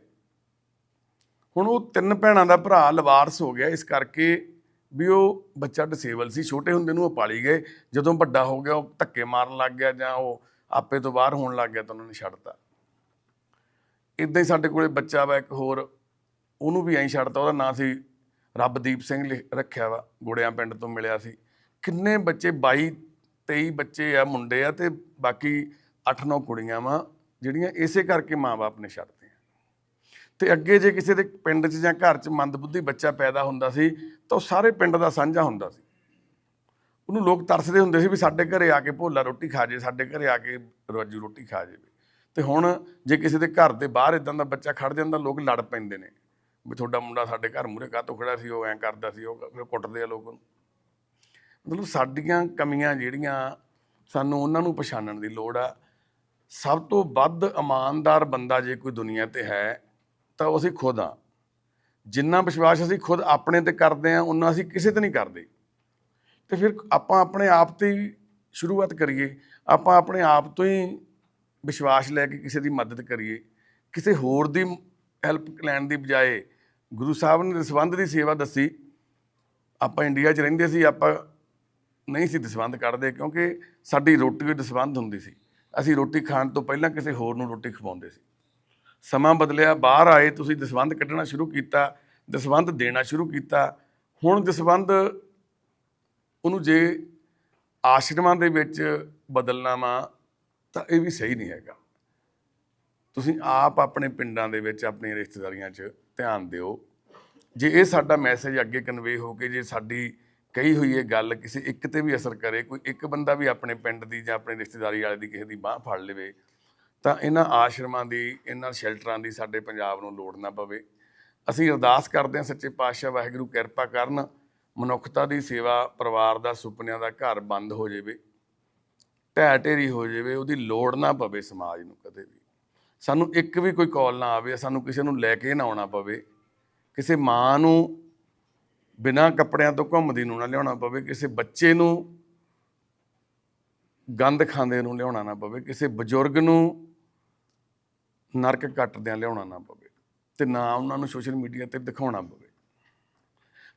ਹੁਣ ਉਹ ਤਿੰਨ ਭੈਣਾਂ ਦਾ ਭਰਾ ਲਵਾਰਸ ਹੋ ਗਿਆ, ਇਸ ਕਰਕੇ ਵੀ ਉਹ ਬੱਚਾ ਡਿਸੇਬਲ ਸੀ, ਛੋਟੇ ਹੁੰਦੇ ਨੂੰ ਉਹ ਪਾਲੀ ਗਏ, ਜਦੋਂ ਵੱਡਾ ਹੋ ਗਿਆ ਉਹ ਧੱਕੇ ਮਾਰਨ ਲੱਗ ਗਿਆ ਜਾਂ ਉਹ ਆਪੇ ਤੋਂ ਬਾਹਰ ਹੋਣ ਲੱਗ ਗਿਆ ਤਾਂ ਉਹਨਾਂ ਨੇ ਛੱਡਤਾ। ਇਦਾਂ ਹੀ ਸਾਡੇ ਕੋਲੇ ਬੱਚਾ ਵਾ ਇੱਕ ਹੋਰ, ਉਹਨੂੰ ਵੀ ਐਂ ਛੱਡਤਾ, ਉਹਦਾ ਨਾਂ ਸੀ ਰੱਬਦੀਪ ਸਿੰਘ ਲਿਖ- ਰੱਖਿਆ ਵਾ, ਗੁੜਿਆਂ ਪਿੰਡ ਤੋਂ ਮਿਲਿਆ ਸੀ। ਕਿੰਨੇ ਬੱਚੇ 22 23 ਬੱਚੇ ਆ, ਮੁੰਡੇ ਆ ਤੇ ਬਾਕੀ 8-9 ਕੁੜੀਆਂ ਵਾ, ਜਿਹੜੀਆਂ ਇਸੇ ਕਰਕੇ ਮਾਪੇ ਨੇ ਛੱਡਤੇ ਆ ਤੇ ਅੱਗੇ ਜੇ ਕਿਸੇ ਦੇ ਪਿੰਡ 'ਚ ਜਾਂ ਘਰ 'ਚ ਮੰਦਬੁੱਧੀ ਬੱਚਾ ਪੈਦਾ ਹੁੰਦਾ ਸੀ, ਤਾਂ ਉਹ ਸਾਰੇ ਪਿੰਡ ਦਾ ਸਾਂਝਾ ਹੁੰਦਾ ਸੀ। ਉਹਨੂੰ ਲੋਕ ਤਰਸਦੇ ਹੁੰਦੇ ਸੀ ਵੀ ਸਾਡੇ ਘਰੇ ਆ ਕੇ ਭੋਲਾ ਰੋਟੀ ਖਾ ਜੇ, ਸਾਡੇ ਘਰੇ ਆ ਕੇ ਰੋਜ਼ੂ ਰੋਟੀ ਖਾ ਜੇ। ਤੇ ਹੁਣ ਜੇ ਕਿਸੇ ਦੇ ਘਰ ਦੇ ਬਾਹਰ ਇਦਾਂ ਦਾ ਬੱਚਾ ਖੜ ਜਾਂਦਾ, ਲੋਕ ਲੜ ਪੈਂਦੇ ਨੇ। ਵੀ ਤੁਹਾਡਾ ਮੁੰਡਾ ਸਾਡੇ ਘਰ ਮੂਰੇ ਕਾਹਤੋਂ ਖੜਾ ਸੀ, ਉਹ ਐਂ ਕਰਦਾ ਸੀ, ਉਹ ਫਿਰ ਕੁੱਟਦੇ ਆ ਲੋਕ ਉਹਨੂੰ। ਮਤਲਬ ਸਾਡੀਆਂ ਕਮੀਆਂ ਜਿਹੜੀਆਂ ਸਾਨੂੰ ਉਹਨਾਂ ਨੂੰ ਪਛਾਣਨ ਦੀ ਲੋੜ ਆ। ਸਭ ਤੋਂ ਵੱਧ ਇਮਾਨਦਾਰ ਬੰਦਾ ਜੇ ਕੋਈ ਦੁਨੀਆ ਤੇ ਹੈ, ਤਾਂ ਉਹ ਅਸੀਂ ਖੁਦ ਆ ਜਿੰਨਾ ਵਿਸ਼ਵਾਸ ਅਸੀਂ ਖੁਦ ਆਪਣੇ ਤੇ ਕਰਦੇ ਆ ਉਹਨਾਂ ਅਸੀਂ ਕਿਸੇ ਤੇ ਨਹੀਂ ਕਰਦੇ। ਤੇ ਫਿਰ ਆਪਾਂ ਆਪਣੇ ਆਪ ਤੇ ਹੀ ਸ਼ੁਰੂਆਤ ਕਰੀਏ। ਆਪਾਂ ਆਪਣੇ ਆਪ ਤੋਂ ਹੀ ਵਿਸ਼ਵਾਸ ਲੈ ਕੇ ਕਿਸੇ ਦੀ ਮਦਦ ਕਰੀਏ। ਕਿਸੇ ਹੋਰ ਦੀ ਹੈਲਪ ਲੈਣ ਦੀ ਬਜਾਏ ਗੁਰੂ ਸਾਹਿਬ ਨੇ ਸੰਬੰਧ ਦੀ ਸੇਵਾ ਦੱਸੀ। ਆਪਾਂ ਇੰਡੀਆ 'ਚ ਰਹਿੰਦੇ ਸੀ, ਆਪਾਂ ਨਹੀਂ ਸੀ ਦਸਵੰਧ ਕੱਢਦੇ ਕਿਉਂਕਿ ਸਾਡੀ ਰੋਟੀ ਦਸਵੰਧ ਹੁੰਦੀ ਸੀ। ਅਸੀਂ ਰੋਟੀ ਖਾਣ ਤੋਂ ਪਹਿਲਾਂ ਕਿਸੇ ਹੋਰ ਨੂੰ ਰੋਟੀ ਖਵਾਉਂਦੇ ਸੀ। ਸਮਾਂ ਬਦਲਿਆ, ਬਾਹਰ ਆਏ, ਤੁਸੀਂ ਦਸਵੰਧ ਕੱਢਣਾ ਸ਼ੁਰੂ ਕੀਤਾ, ਦਸਵੰਧ ਦੇਣਾ ਸ਼ੁਰੂ ਕੀਤਾ। ਹੁਣ ਦਸਵੰਧ ਉਹਨੂੰ ਜੇ ਆਸ਼ਰਮਾਂ ਦੇ ਵਿੱਚ ਬਦਲਣਾ ਵਾ, ਤਾਂ ਇਹ ਵੀ ਸਹੀ ਨਹੀਂ ਹੈਗਾ। ਤੁਸੀਂ ਆਪ ਆਪਣੇ ਪਿੰਡਾਂ ਦੇ ਵਿੱਚ ਆਪਣੀਆਂ ਰਿਸ਼ਤੇਦਾਰੀਆਂ 'ਚ ਧਿਆਨ ਦਿਓ। ਜੇ ਇਹ ਸਾਡਾ ਮੈਸੇਜ ਅੱਗੇ ਕਨਵੇ ਹੋ ਕੇ, ਜੇ ਸਾਡੀ ਕਹੀ ਹੋਈ ਇਹ ਗੱਲ ਕਿਸੇ ਇੱਕ ਤੇ ਵੀ ਅਸਰ ਕਰੇ, ਕੋਈ ਇੱਕ ਬੰਦਾ ਵੀ ਆਪਣੇ ਪਿੰਡ ਦੀ ਜਾਂ ਆਪਣੇ ਰਿਸ਼ਤੇਦਾਰੀ ਵਾਲੇ ਦੀ ਕਿਸੇ ਦੀ ਬਾਹ ਫੜ ਲਵੇ, ਤਾਂ ਇਹਨਾਂ ਆਸ਼ਰਮਾਂ ਦੀ, ਇਹਨਾਂ ਸ਼ੈਲਟਰਾਂ ਦੀ ਸਾਡੇ ਪੰਜਾਬ ਨੂੰ ਲੋੜ ਨਾ ਪਵੇ। ਅਸੀਂ ਅਰਦਾਸ ਕਰਦੇ ਹਾਂ ਸੱਚੇ ਪਾਤਸ਼ਾਹ ਵਾਹਿਗੁਰੂ ਕਿਰਪਾ ਕਰਨ ਮਨੁੱਖਤਾ ਦੀ ਸੇਵਾ ਪਰਿਵਾਰ ਦਾ, ਸੁਪਨਿਆਂ ਦਾ ਘਰ ਬੰਦ ਹੋ ਜਾਵੇ ਢਹਿ ਢੇਰੀ ਹੋ ਜਾਵੇ, ਉਹਦੀ ਲੋੜ ਨਾ ਪਵੇ ਸਮਾਜ ਨੂੰ ਕਦੇ ਵੀ। ਸਾਨੂੰ ਇੱਕ ਵੀ ਕੋਈ ਕਾਲ ਨਾ ਆਵੇ, ਸਾਨੂੰ ਕਿਸੇ ਨੂੰ ਲੈ ਕੇ ਨਾ ਆਉਣਾ ਪਵੇ, ਕਿਸੇ ਮਾਂ ਨੂੰ ਬਿਨਾਂ ਕੱਪੜਿਆਂ ਤੋਂ ਘੁੰਮਦੀ ਨੂੰ ਨਾ ਲਿਆਉਣਾ ਪਵੇ, ਕਿਸੇ ਬੱਚੇ ਨੂੰ ਗੰਦ ਖਾਂਦੇ ਨੂੰ ਲਿਆਉਣਾ ਨਾ ਪਵੇ, ਕਿਸੇ ਬਜ਼ੁਰਗ ਨੂੰ ਨਰਕ ਕੱਟਦਿਆਂ ਲਿਆਉਣਾ ਨਾ ਪਵੇ ਤੇ ਨਾ ਉਹਨਾਂ ਨੂੰ ਸੋਸ਼ਲ ਮੀਡੀਆ ਤੇ ਦਿਖਾਉਣਾ ਪਵੇ।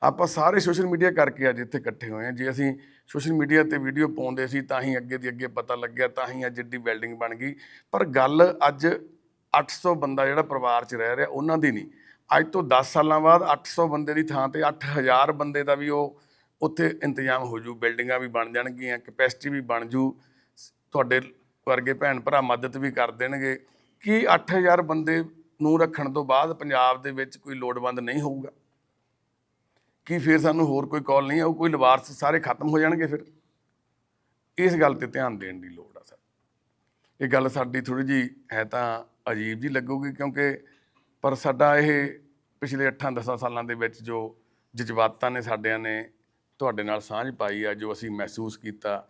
ਆਪਾਂ ਸਾਰੇ ਸੋਸ਼ਲ ਮੀਡੀਆ ਕਰਕੇ ਅੱਜ ਇੱਥੇ ਇਕੱਠੇ ਹੋਏ ਹਾਂ। ਜੇ ਅਸੀਂ ਸੋਸ਼ਲ ਮੀਡੀਆ ਤੇ ਵੀਡੀਓ ਪਾਉਂਦੇ ਸੀ ਤਾਂ ਹੀ ਅੱਗੇ ਦੀ ਅੱਗੇ ਪਤਾ ਲੱਗਿਆ, ਤਾਂ ਹੀ ਅੱਜ ਏਡੀ ਬਿਲਡਿੰਗ ਬਣ ਗਈ। ਪਰ ਗੱਲ ਅੱਜ 800 ਬੰਦਾ ਜਿਹੜਾ ਪਰਿਵਾਰ 'ਚ ਰਹਿ ਰਿਹਾ, ਉਹਨਾਂ ਦੀ ਨਹੀਂ। ਅੱਜ ਤੋਂ 10 ਸਾਲਾਂ ਬਾਅਦ 800 ਬੰਦੇ ਦੀ ਥਾਂ ਤੇ 8000 ਬੰਦੇ ਦਾ ਵੀ ਉਹ ਉੱਥੇ ਇੰਤਜ਼ਾਮ ਹੋ ਜੂ, ਬਿਲਡਿੰਗਾਂ ਵੀ ਬਣ ਜਾਣਗੀਆਂ, ਕੈਪੈਸਿਟੀ ਵੀ ਬਣ ਜੂ ਤੁਹਾਡੇ ਵਰਗੇ ਭੈਣ ਭਰਾ ਮਦਦ ਵੀ ਕਰ ਦੇਣਗੇ। ਕੀ 8000 ਬੰਦੇ ਨੂੰ ਰੱਖਣ ਤੋਂ ਬਾਅਦ ਪੰਜਾਬ ਦੇ ਵਿੱਚ ਕੋਈ ਲੋੜਵੰਦ ਨਹੀਂ ਹੋਊਗਾ? ਕੀ ਫਿਰ ਸਾਨੂੰ ਹੋਰ ਕੋਈ ਕਾਲ ਨਹੀਂ ਆਊ? ਕੋਈ ਲਵਾਰਸ ਸਾਰੇ ਖਤਮ ਹੋ ਜਾਣਗੇ ਫਿਰ? ਇਸ ਗੱਲ ਤੇ ਧਿਆਨ ਦੇਣ ਦੀ ਲੋੜ ਆ ਸਰ। ਇਹ ਗੱਲ ਸਾਡੀ ਥੋੜੀ ਜੀ ਹੈ ਤਾਂ ਅਜੀਬ ਜੀ ਲੱਗੂਗੀ ਕਿਉਂਕਿ ਪਰ ਸਾਡਾ ਇਹ ਪਿਛਲੇ 8-10 ਸਾਲਾਂ ਦੇ ਵਿੱਚ ਜੋ ਜਜ਼ਬਾਤਾਂ ਨੇ ਸਾਡਿਆਂ ਨੇ ਤੁਹਾਡੇ ਨਾਲ ਸਾਂਝ ਪਾਈ ਆ, ਜੋ ਅਸੀਂ ਮਹਿਸੂਸ ਕੀਤਾ,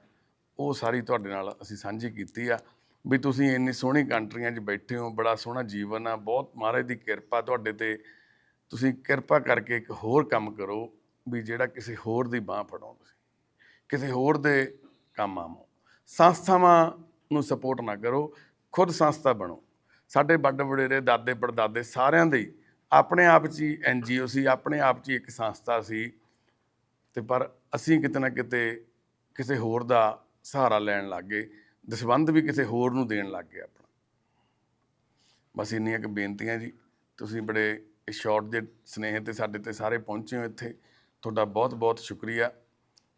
ਉਹ ਸਾਰੀ ਤੁਹਾਡੇ ਨਾਲ ਅਸੀਂ ਸਾਂਝੀ ਕੀਤੀ ਆ। ਵੀ ਤੁਸੀਂ ਇੰਨੀ ਸੋਹਣੀ ਕੰਟਰੀਆਂ 'ਚ ਬੈਠੇ ਹੋ, ਬੜਾ ਸੋਹਣਾ ਜੀਵਨ ਆ, ਬਹੁਤ ਮਹਾਰਾਜ ਦੀ ਕਿਰਪਾ ਤੁਹਾਡੇ ਤੇ। ਤੁਸੀਂ ਕਿਰਪਾ ਕਰਕੇ ਇੱਕ ਹੋਰ ਕੰਮ ਕਰੋ, ਵੀ ਜਿਹੜਾ ਕਿਸੇ ਹੋਰ ਦੀ ਬਾਹ ਫੜੋ ਤੁਸੀਂ, ਕਿਸੇ ਹੋਰ ਦੇ ਕੰਮ ਆਵੋ। ਸੰਸਥਾਵਾਂ ਨੂੰ ਸਪੋਰਟ ਨਾ ਕਰੋ, ਖੁਦ ਸੰਸਥਾ ਬਣੋ। ਸਾਡੇ ਵੱਡ ਵਡੇਰੇ, ਦਾਦੇ ਪੜਦਾਦੇ ਸਾਰਿਆਂ ਦੇ ਆਪਣੇ ਆਪ 'ਚ ਹੀ ਐਨਜੀਓ ਸੀ, ਆਪਣੇ ਆਪ 'ਚ ਹੀ ਇੱਕ ਸੰਸਥਾ ਸੀ ਤੇ ਪਰ ਅਸੀਂ ਕਿਤੇ ਨਾ ਕਿਤੇ ਕਿਸੇ ਹੋਰ ਦਾ ਸਹਾਰਾ ਲੈਣ ਲੱਗ ਗਏ, ਦਸਵੰਧ ਵੀ ਕਿਸੇ ਹੋਰ ਨੂੰ ਦੇਣ ਲੱਗ ਗਏ ਆਪਣਾ। ਬਸ ਇੰਨੀਆਂ ਕੁ ਬੇਨਤੀਆਂ ਜੀ, ਤੁਸੀਂ ਬੜੇ ਸ਼ਾਰਟ ਦੇ ਸਨੇਹ ਤੇ ਸਾਡੇ ਤੇ ਸਾਰੇ ਪਹੁੰਚੇ ਹੋ ਇੱਥੇ, ਤੁਹਾਡਾ ਬਹੁਤ ਬਹੁਤ ਸ਼ੁਕਰੀਆ।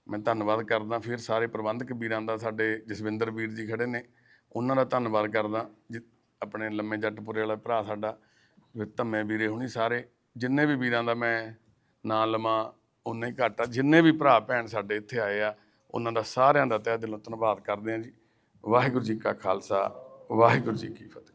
ਮੈਂ ਧੰਨਵਾਦ ਕਰਦਾ, ਫਿਰ ਸਾਰੇ ਪ੍ਰਬੰਧਕ ਵੀਰਾਂ ਦਾ, ਸਾਡੇ ਜਸਵਿੰਦਰ ਵੀਰ ਜੀ ਖੜੇ ਨੇ, ਉਹਨਾਂ ਦਾ ਧੰਨਵਾਦ ਕਰਦਾ, ਜਿ- ਆਪਣੇ ਲੰਮੇ ਜੱਟਪੁਰੇ ਵਾਲਾ ਭਰਾ ਸਾਡਾ ਧੰਮੇ ਵੀਰੇ ਹੁਣੀ ਸਾਰੇ, ਜਿੰਨੇ ਵੀ ਵੀਰਾਂ ਦਾ ਮੈਂ ਨਾਂ ਲਵਾਂ ਉਨੇ ਹੀ ਘੱਟ ਆ। ਜਿੰਨੇ ਵੀ ਭਰਾ ਭੈਣ ਸਾਡੇ ਇੱਥੇ ਆਏ ਆ, ਉਹਨਾਂ ਦਾ ਸਾਰਿਆਂ ਦਾ ਤਹਿ ਦਿਲੋਂ ਧੰਨਵਾਦ ਕਰਦੇ ਹਾਂ ਜੀ। ਵਾਹਿਗੁਰੂ ਜੀ ਕਾ ਖਾਲਸਾ, ਵਾਹਿਗੁਰੂ ਜੀ ਕੀ ਫਤਿਹ।